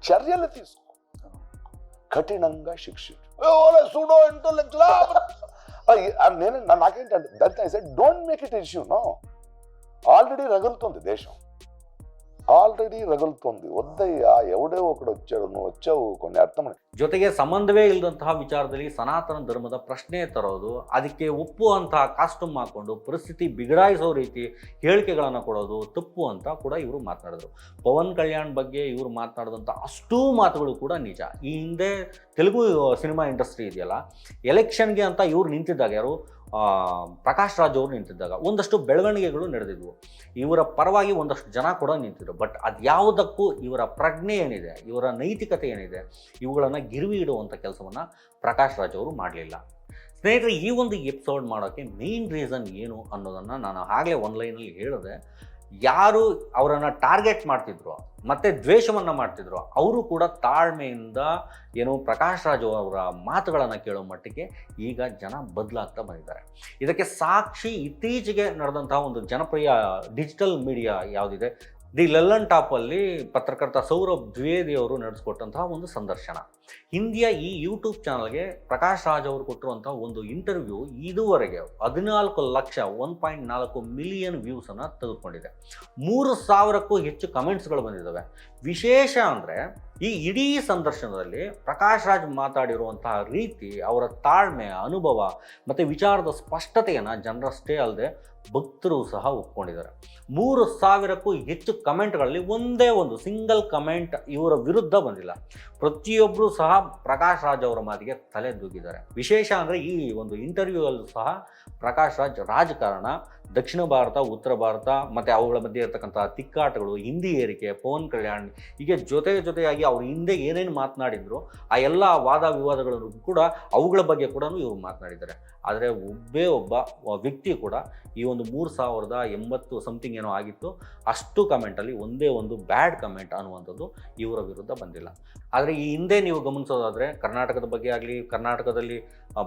చర్యలు తీసుకో. కఠినంగా శిక్షించు. సుడో నేను నాకేంటంటే that I said don't make it issue no already రగులుతుంది దేశం. ఆల్రెడీ రగులుతుంది వద్దయ్యా ఎవడో ఒకడు వచ్చాడు నువ్వు వచ్చావు కొన్ని అర్థం ಜೊತೆಗೆ ಸಂಬಂಧವೇ ಇಲ್ಲದಂತಹ ವಿಚಾರದಲ್ಲಿ ಸನಾತನ ಧರ್ಮದ ಪ್ರಶ್ನೆ ತರೋದು ಅದಕ್ಕೆ ಒಪ್ಪುವಂತಹ ಕಾಸ್ಟ್ಯೂಮ್ ಹಾಕೊಂಡು ಪರಿಸ್ಥಿತಿ ಬಿಗಡಾಯಿಸೋ ರೀತಿ ಹೇಳಿಕೆಗಳನ್ನು ಕೊಡೋದು ತಪ್ಪು ಅಂತ ಕೂಡ ಇವರು ಮಾತನಾಡಿದ್ರು ಪವನ್ ಕಲ್ಯಾಣ್ ಬಗ್ಗೆ ಇವರು ಮಾತನಾಡಿದಂಥ ಅಷ್ಟೂ ಮಾತುಗಳು ಕೂಡ ನಿಜ ಈ ಹಿಂದೆ ತೆಲುಗು ಸಿನಿಮಾ ಇಂಡಸ್ಟ್ರಿ ಇದೆಯಲ್ಲ ಎಲೆಕ್ಷನ್ಗೆ ಅಂತ ಇವ್ರು ನಿಂತಿದ್ದಾಗ ಯಾರು ಆ, ಪ್ರಕಾಶ್ ರಾಜ್ ಅವರು ನಿಂತಿದ್ದಾಗ ಒಂದಷ್ಟು ಬೆಳವಣಿಗೆಗಳು ನಡೆದಿದ್ವು. ಇವರ ಪರವಾಗಿ ಒಂದಷ್ಟು ಜನ ಕೂಡ ನಿಂತಿದ್ರು. ಬಟ್ ಅದ್ಯಾವುದಕ್ಕೂ ಇವರ ಪ್ರಜ್ಞೆ ಏನಿದೆ, ಇವರ ನೈತಿಕತೆ ಏನಿದೆ, ಇವುಗಳನ್ನು ಗಿರ್ವಿ ಇಡುವಂಥ ಕೆಲಸವನ್ನು ಪ್ರಕಾಶ್ ರಾಜ್ ಅವರು ಮಾಡಲಿಲ್ಲ. ಸ್ನೇಹಿತರೆ, ಈ ಒಂದು ಎಪಿಸೋಡ್ ಮಾಡೋಕ್ಕೆ ಮೇನ್ ರೀಸನ್ ಏನು ಅನ್ನೋದನ್ನು ನಾನು ಆಗಲೇ ಆನ್ಲೈನಲ್ಲಿ ಹೇಳಿದೆ. ಯಾರು ಅವರನ್ನು ಟಾರ್ಗೆಟ್ ಮಾಡ್ತಿದ್ರು, ಮತ್ತು ದ್ವೇಷವನ್ನು ಮಾಡ್ತಿದ್ರು, ಅವರು ಕೂಡ ತಾಳ್ಮೆಯಿಂದ ಏನು ಪ್ರಕಾಶ್ ರಾಜ್ ಅವರ ಮಾತುಗಳನ್ನು ಕೇಳೋ ಮಟ್ಟಿಗೆ ಈಗ ಜನ ಬದಲಾಗ್ತಾ ಬಂದಿದ್ದಾರೆ. ಇದಕ್ಕೆ ಸಾಕ್ಷಿ ಇತ್ತೀಚೆಗೆ ನಡೆದಂತಹ ಒಂದು ಜನಪ್ರಿಯ ಡಿಜಿಟಲ್ ಮೀಡಿಯಾ ಯಾವುದಿದೆ? ದಿ ಲಲ್ಲನ್ ಟಾಪಲ್ಲಿ ಪತ್ರಕರ್ತ ಸೌರಭ್ ದ್ವಿವೇದಿ ಅವರು ನಡೆಸ್ಕೊಟ್ಟಂತಹ ಒಂದು ಸಂದರ್ಶನ. ಹಿಂದಿಯ ಈ ಯೂಟ್ಯೂಬ್ ಚಾನಲ್ಗೆ ಪ್ರಕಾಶ್ ರಾಜ್ ಅವರು ಕೊಟ್ಟಿರುವಂಥ ಒಂದು ಇಂಟರ್ವ್ಯೂ ಇದುವರೆಗೆ ಹದಿನಾಲ್ಕು ಲಕ್ಷ ಒನ್ ಪಾಯಿಂಟ್ ನಾಲ್ಕು ಮಿಲಿಯನ್ ವ್ಯೂಸನ್ನು ತೆಗೆದುಕೊಂಡಿದೆ. ಮೂರು ಸಾವಿರಕ್ಕೂ ಹೆಚ್ಚು ಕಮೆಂಟ್ಸ್ಗಳು ಬಂದಿದ್ದಾವೆ. ವಿಶೇಷ ಅಂದರೆ ಈ ಇಡೀ ಸಂದರ್ಶನದಲ್ಲಿ ಪ್ರಕಾಶ್ ರಾಜ್ ಮಾತಾಡಿರುವಂತಹ ರೀತಿ, ಅವರ ತಾಳ್ಮೆ, ಅನುಭವ ಮತ್ತು ವಿಚಾರದ ಸ್ಪಷ್ಟತೆಯನ್ನು ಜನರಷ್ಟೇ ಅಲ್ಲದೆ ಭಕ್ತರು ಸಹ ಒಪ್ಕೊಂಡಿದ್ದಾರೆ. ಮೂರು ಸಾವಿರಕ್ಕೂ ಹೆಚ್ಚು ಕಮೆಂಟ್ಗಳಲ್ಲಿ ಒಂದೇ ಒಂದು ಸಿಂಗಲ್ ಕಮೆಂಟ್ ಇವರ ವಿರುದ್ಧ ಬಂದಿಲ್ಲ. ಪ್ರತಿಯೊಬ್ಬರು ಸಹ ಪ್ರಕಾಶ್ ರಾಜ್ ಅವರ ಮಾತಿಗೆ ತಲೆ ದೂಗಿದ್ದಾರೆ. ವಿಶೇಷ ಅಂದರೆ ಈ ಒಂದು ಇಂಟರ್ವ್ಯೂ ಅಲ್ಲೂ ಸಹ ಪ್ರಕಾಶ್ ರಾಜ್ ರಾಜಕಾರಣ, ದಕ್ಷಿಣ ಭಾರತ, ಉತ್ತರ ಭಾರತ, ಮತ್ತು ಅವುಗಳ ಮಧ್ಯೆ ಇರತಕ್ಕಂಥ ತಿಕ್ಕಾಟಗಳು, ಹಿಂದಿ ಏರಿಕೆ, ಪವನ್ ಕಲ್ಯಾಣ್ ಹೀಗೆ ಜೊತೆ ಜೊತೆಯಾಗಿ ಅವರು ಹಿಂದೆ ಏನೇನು ಮಾತನಾಡಿದ್ರು, ಆ ಎಲ್ಲ ವಾದ ವಿವಾದಗಳನ್ನು ಕೂಡ ಅವುಗಳ ಬಗ್ಗೆ ಕೂಡ ಇವರು ಮಾತನಾಡಿದ್ದಾರೆ. ಆದರೆ ಒಬ್ಬೇ ಒಬ್ಬ ವ್ಯಕ್ತಿ ಕೂಡ ಈ ಒಂದು ಮೂರು ಸಾವಿರದ ಎಂಬತ್ತು ಸಮಥಿಂಗ್ ಏನೋ ಆಗಿತ್ತು, ಅಷ್ಟು ಕಮೆಂಟಲ್ಲಿ ಒಂದೇ ಒಂದು ಬ್ಯಾಡ್ ಕಮೆಂಟ್ ಅನ್ನುವಂಥದ್ದು ಇವರ ವಿರುದ್ಧ ಬಂದಿಲ್ಲ. ಆದರೆ ಈ ಹಿಂದೆ ನೀವು ಗಮನಿಸೋದಾದರೆ ಕರ್ನಾಟಕದ ಬಗ್ಗೆ ಆಗಲಿ, ಕರ್ನಾಟಕದಲ್ಲಿ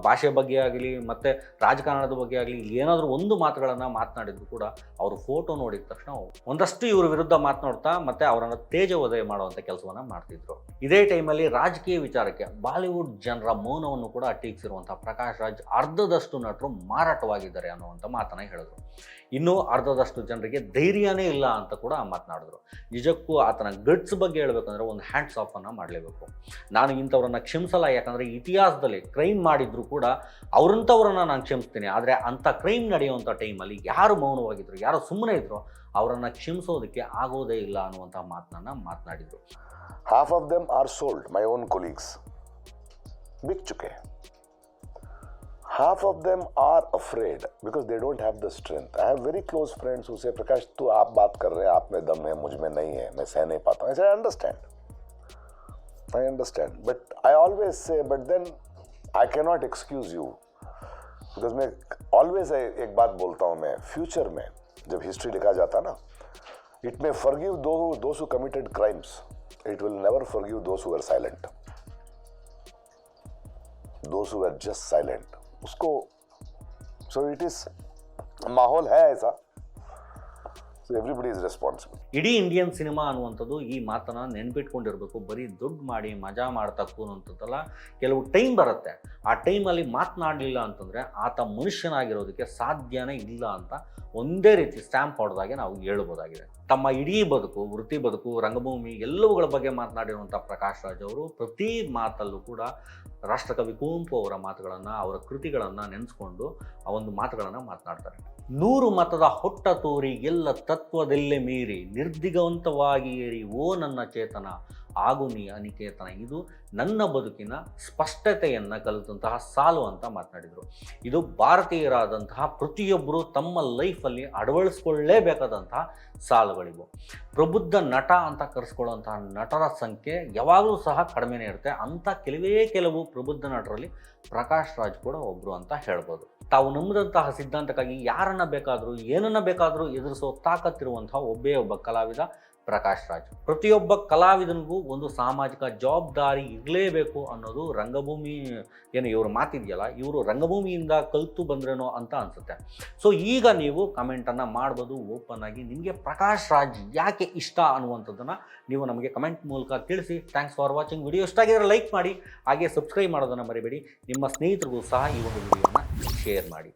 ಭಾಷೆ ಬಗ್ಗೆ ಆಗಲಿ, ಮತ್ತು ರಾಜಕಾರಣದ ಬಗ್ಗೆ ಆಗಲಿ ಏನಾದರೂ ಒಂದು ಮಾತುಗಳನ್ನು ಮಾತನಾಡಿದ್ರು ಕೂಡ ಅವರು ಫೋಟೋ ನೋಡಿದ ತಕ್ಷಣ ಒಂದಷ್ಟು ಇವರ ವಿರುದ್ಧ ಮಾತನಾಡ್ತಾ ಮತ್ತು ಅವರನ್ನು ತೇಜೋದಯ ಮಾಡುವಂಥ ಕೆಲಸವನ್ನು ಮಾಡ್ತಿದ್ರು. ಇದೇ ಟೈಮಲ್ಲಿ ರಾಜಕೀಯ ವಿಚಾರಕ್ಕೆ ಬಾಲಿವುಡ್ ಜನರ ಮೌನವನ್ನು ಕೂಡ ಟೀಕಿಸಿರುವಂಥ ಪ್ರಕಾಶ್ ರಾಜ್ ಅರ್ಧದಷ್ಟು ನಟರು ಮಾರಾಟವಾಗಿದ್ದಾರೆ ಅನ್ನುವಂಥ ಮಾತನ್ನು ಹೇಳಿದ್ರು. ಇನ್ನೂ ಅರ್ಧದಷ್ಟು ಜನರಿಗೆ ಧೈರ್ಯನೇ ಇಲ್ಲ ಅಂತ ಕೂಡ ಮಾತನಾಡಿದ್ರು. ನಿಜಕ್ಕೂ ಆತನ ಗಟ್ಸ್ ಬಗ್ಗೆ ಹೇಳಬೇಕಂದ್ರೆ ಒಂದು ಹ್ಯಾಂಡ್ಸ್ ಆಫನ್ನು ಮಾಡಲೇಬೇಕು. ನಾನು ಇಂಥವ್ರನ್ನ ಕ್ಷಮಿಸಲ್ಲ, ಯಾಕಂದರೆ ಇತಿಹಾಸದಲ್ಲಿ ಕ್ರೈಮ್ ಮಾಡಿದ್ರು ಕೂಡ ಅವ್ರಂಥವ್ರನ್ನ ನಾನು ಕ್ಷಮಿಸ್ತೀನಿ. ಆದರೆ ಅಂಥ ಕ್ರೈಮ್ ನಡೆಯುವಂಥ ಟೈಮಲ್ಲಿ ಯಾರು ಮೌನವಾಗಿದ್ರು, ಯಾರು ಸುಮ್ಮನೆ ಇದ್ರು ಅವರನ್ನು ಕ್ಷಮಿಸೋದಕ್ಕೆ ಆಗೋದೇ ಇಲ್ಲ ಅನ್ನುವಂಥ ಮಾತನ್ನ ಮಾತನಾಡಿದರು. Half of them are sold my own colleagues ಬಿಚ್ಚುಕೆ half of them are afraid because they don't have the strength I have very close friends उसे प्रकाश तो आप बात कर रहे हैं, आप में दम है, मुझमें नहीं है, मैं सह नहीं पाता हूँ. I understand I understand but I always say but then I can not excuse you because मैं ऑलवेज एक बात बोलता हूँ मैं फ्यूचर में जब हिस्ट्री लिखा जाता ना it may forgive those those committed crimes it will never forgive those silent those just silent उसको सो इट इज माहौल है ऐसा सो एवरीबडी इज रेस्पॉन्सिबल ಇಡೀ ಇಂಡಿಯನ್ ಸಿನಿಮಾ ಅನ್ನುವಂಥದ್ದು ಈ ಮಾತನ್ನ ನೆನ್ಪಿಟ್ಕೊಂಡಿರ್ಬೇಕು ಬರೀ ದುಡ್ಡು ಮಾಡಿ ಮಜಾ ಮಾಡ್ತಾ ಕೂರುವಂಥದ್ದಲ್ಲ ಕೆಲವು ಟೈಮ್ ಬರುತ್ತೆ ಆ ಟೈಮಲ್ಲಿ ಮಾತನಾಡಲಿಲ್ಲ ಅಂತಂದರೆ ಆತ ಮನುಷ್ಯನಾಗಿರೋದಕ್ಕೆ ಸಾಧ್ಯನೇ ಇಲ್ಲ ಅಂತ ಒಂದೇ ರೀತಿ ಸ್ಟ್ಯಾಂಪ್ ಹೊಡೆದಾಗೆ ನಾವು ಹೇಳ್ಬೋದಾಗಿದೆ ತಮ್ಮ ಇಡೀ ಬದುಕು, ವೃತ್ತಿ ಬದುಕು, ರಂಗಭೂಮಿ ಎಲ್ಲವುಗಳ ಬಗ್ಗೆ ಮಾತನಾಡಿರುವಂಥ ಪ್ರಕಾಶ್ ರಾಜ್ ಅವರು ಪ್ರತಿ ಮಾತಲ್ಲೂ ಕೂಡ ರಾಷ್ಟ್ರಕವಿ ಕುವೆಂಪು ಅವರ ಮಾತುಗಳನ್ನು, ಅವರ ಕೃತಿಗಳನ್ನು ನೆನೆಸ್ಕೊಂಡು ಆ ಒಂದು ಮಾತುಗಳನ್ನು ಮಾತನಾಡ್ತಾರೆ. ನೂರು ಮತದ ಹೊಟ್ಟ ತೋರಿ ಎಲ್ಲ ತತ್ವದಲ್ಲೇ ಮೀರಿ ನಿರ್ದಿಗವಂತವಾಗಿ ಏರಿ, ಓ ನನ್ನ ಚೇತನ ಆಗು ನೀ ಅನಿಕೇತನ ಇದು ನನ್ನ ಬದುಕಿನ ಸ್ಪಷ್ಟತೆಯನ್ನು ಕಲಿತಂತಹ ಸಾಲು ಅಂತ ಮಾತನಾಡಿದರು. ಇದು ಭಾರತೀಯರಾದಂತಹ ಪ್ರತಿಯೊಬ್ಬರು ತಮ್ಮ ಲೈಫಲ್ಲಿ ಅಳವಡಿಸ್ಕೊಳ್ಳೇಬೇಕಾದಂತಹ ಸಾಲುಗಳಿವು. ಪ್ರಬುದ್ಧ ನಟ ಅಂತ ಕರೆಸ್ಕೊಳ್ಳುವಂತಹ ನಟರ ಸಂಖ್ಯೆ ಯಾವಾಗಲೂ ಸಹ ಕಡಿಮೆನೇ ಇರುತ್ತೆ. ಅಂಥ ಕೆಲವೇ ಕೆಲವು ಪ್ರಬುದ್ಧ ನಟರಲ್ಲಿ ಪ್ರಕಾಶ್ ರಾಜ್ ಕೂಡ ಒಬ್ಬರು ಅಂತ ಹೇಳ್ಬೋದು. ತಾವು ನಂಬಿದಂತಹ ಸಿದ್ಧಾಂತಕ್ಕಾಗಿ ಯಾರನ್ನ ಬೇಕಾದರೂ, ಏನನ್ನ ಬೇಕಾದರೂ ಎದುರಿಸೋ ತಾಕತ್ತಿರುವಂತಹ ಒಬ್ಬೇ ಒಬ್ಬ ಕಲಾವಿದ ಪ್ರಕಾಶ್ ರಾಜ್. ಪ್ರತಿಯೊಬ್ಬ ಕಲಾವಿದನಿಗೂ ಒಂದು ಸಾಮಾಜಿಕ ಜವಾಬ್ದಾರಿ ಇರಲೇಬೇಕು ಅನ್ನೋದು ರಂಗಭೂಮಿ, ಏನು ಇವರು ಮಾತಿದೆಯಲ್ಲ, ಇವರು ರಂಗಭೂಮಿಯಿಂದ ಕಲಿತು ಬಂದ್ರೇನೋ ಅಂತ ಅನಿಸುತ್ತೆ. ಸೊ ಈಗ ನೀವು ಕಮೆಂಟನ್ನು ಮಾಡ್ಬೋದು, ಓಪನ್ ಆಗಿ. ನಿಮಗೆ ಪ್ರಕಾಶ್ ರಾಜ್ ಯಾಕೆ ಇಷ್ಟ ಅನ್ನುವಂಥದ್ದನ್ನು ನೀವು ನಮಗೆ ಕಮೆಂಟ್ ಮೂಲಕ ತಿಳಿಸಿ. ಥ್ಯಾಂಕ್ಸ್ ಫಾರ್ ವಾಚಿಂಗ್ ವಿಡಿಯೋ ಇಷ್ಟ ಆಗಿದ್ರೆ ಲೈಕ್ ಮಾಡಿ, ಹಾಗೆ ಸಬ್ಸ್ಕ್ರೈಬ್ ಮಾಡೋದನ್ನು ಮರಿಬೇಡಿ. ನಿಮ್ಮ ಸ್ನೇಹಿತರಿಗೂ ಸಹ ಈ ಒಂದು ವಿಡಿಯೋನ ಶೇರ್ ಮಾಡಿ.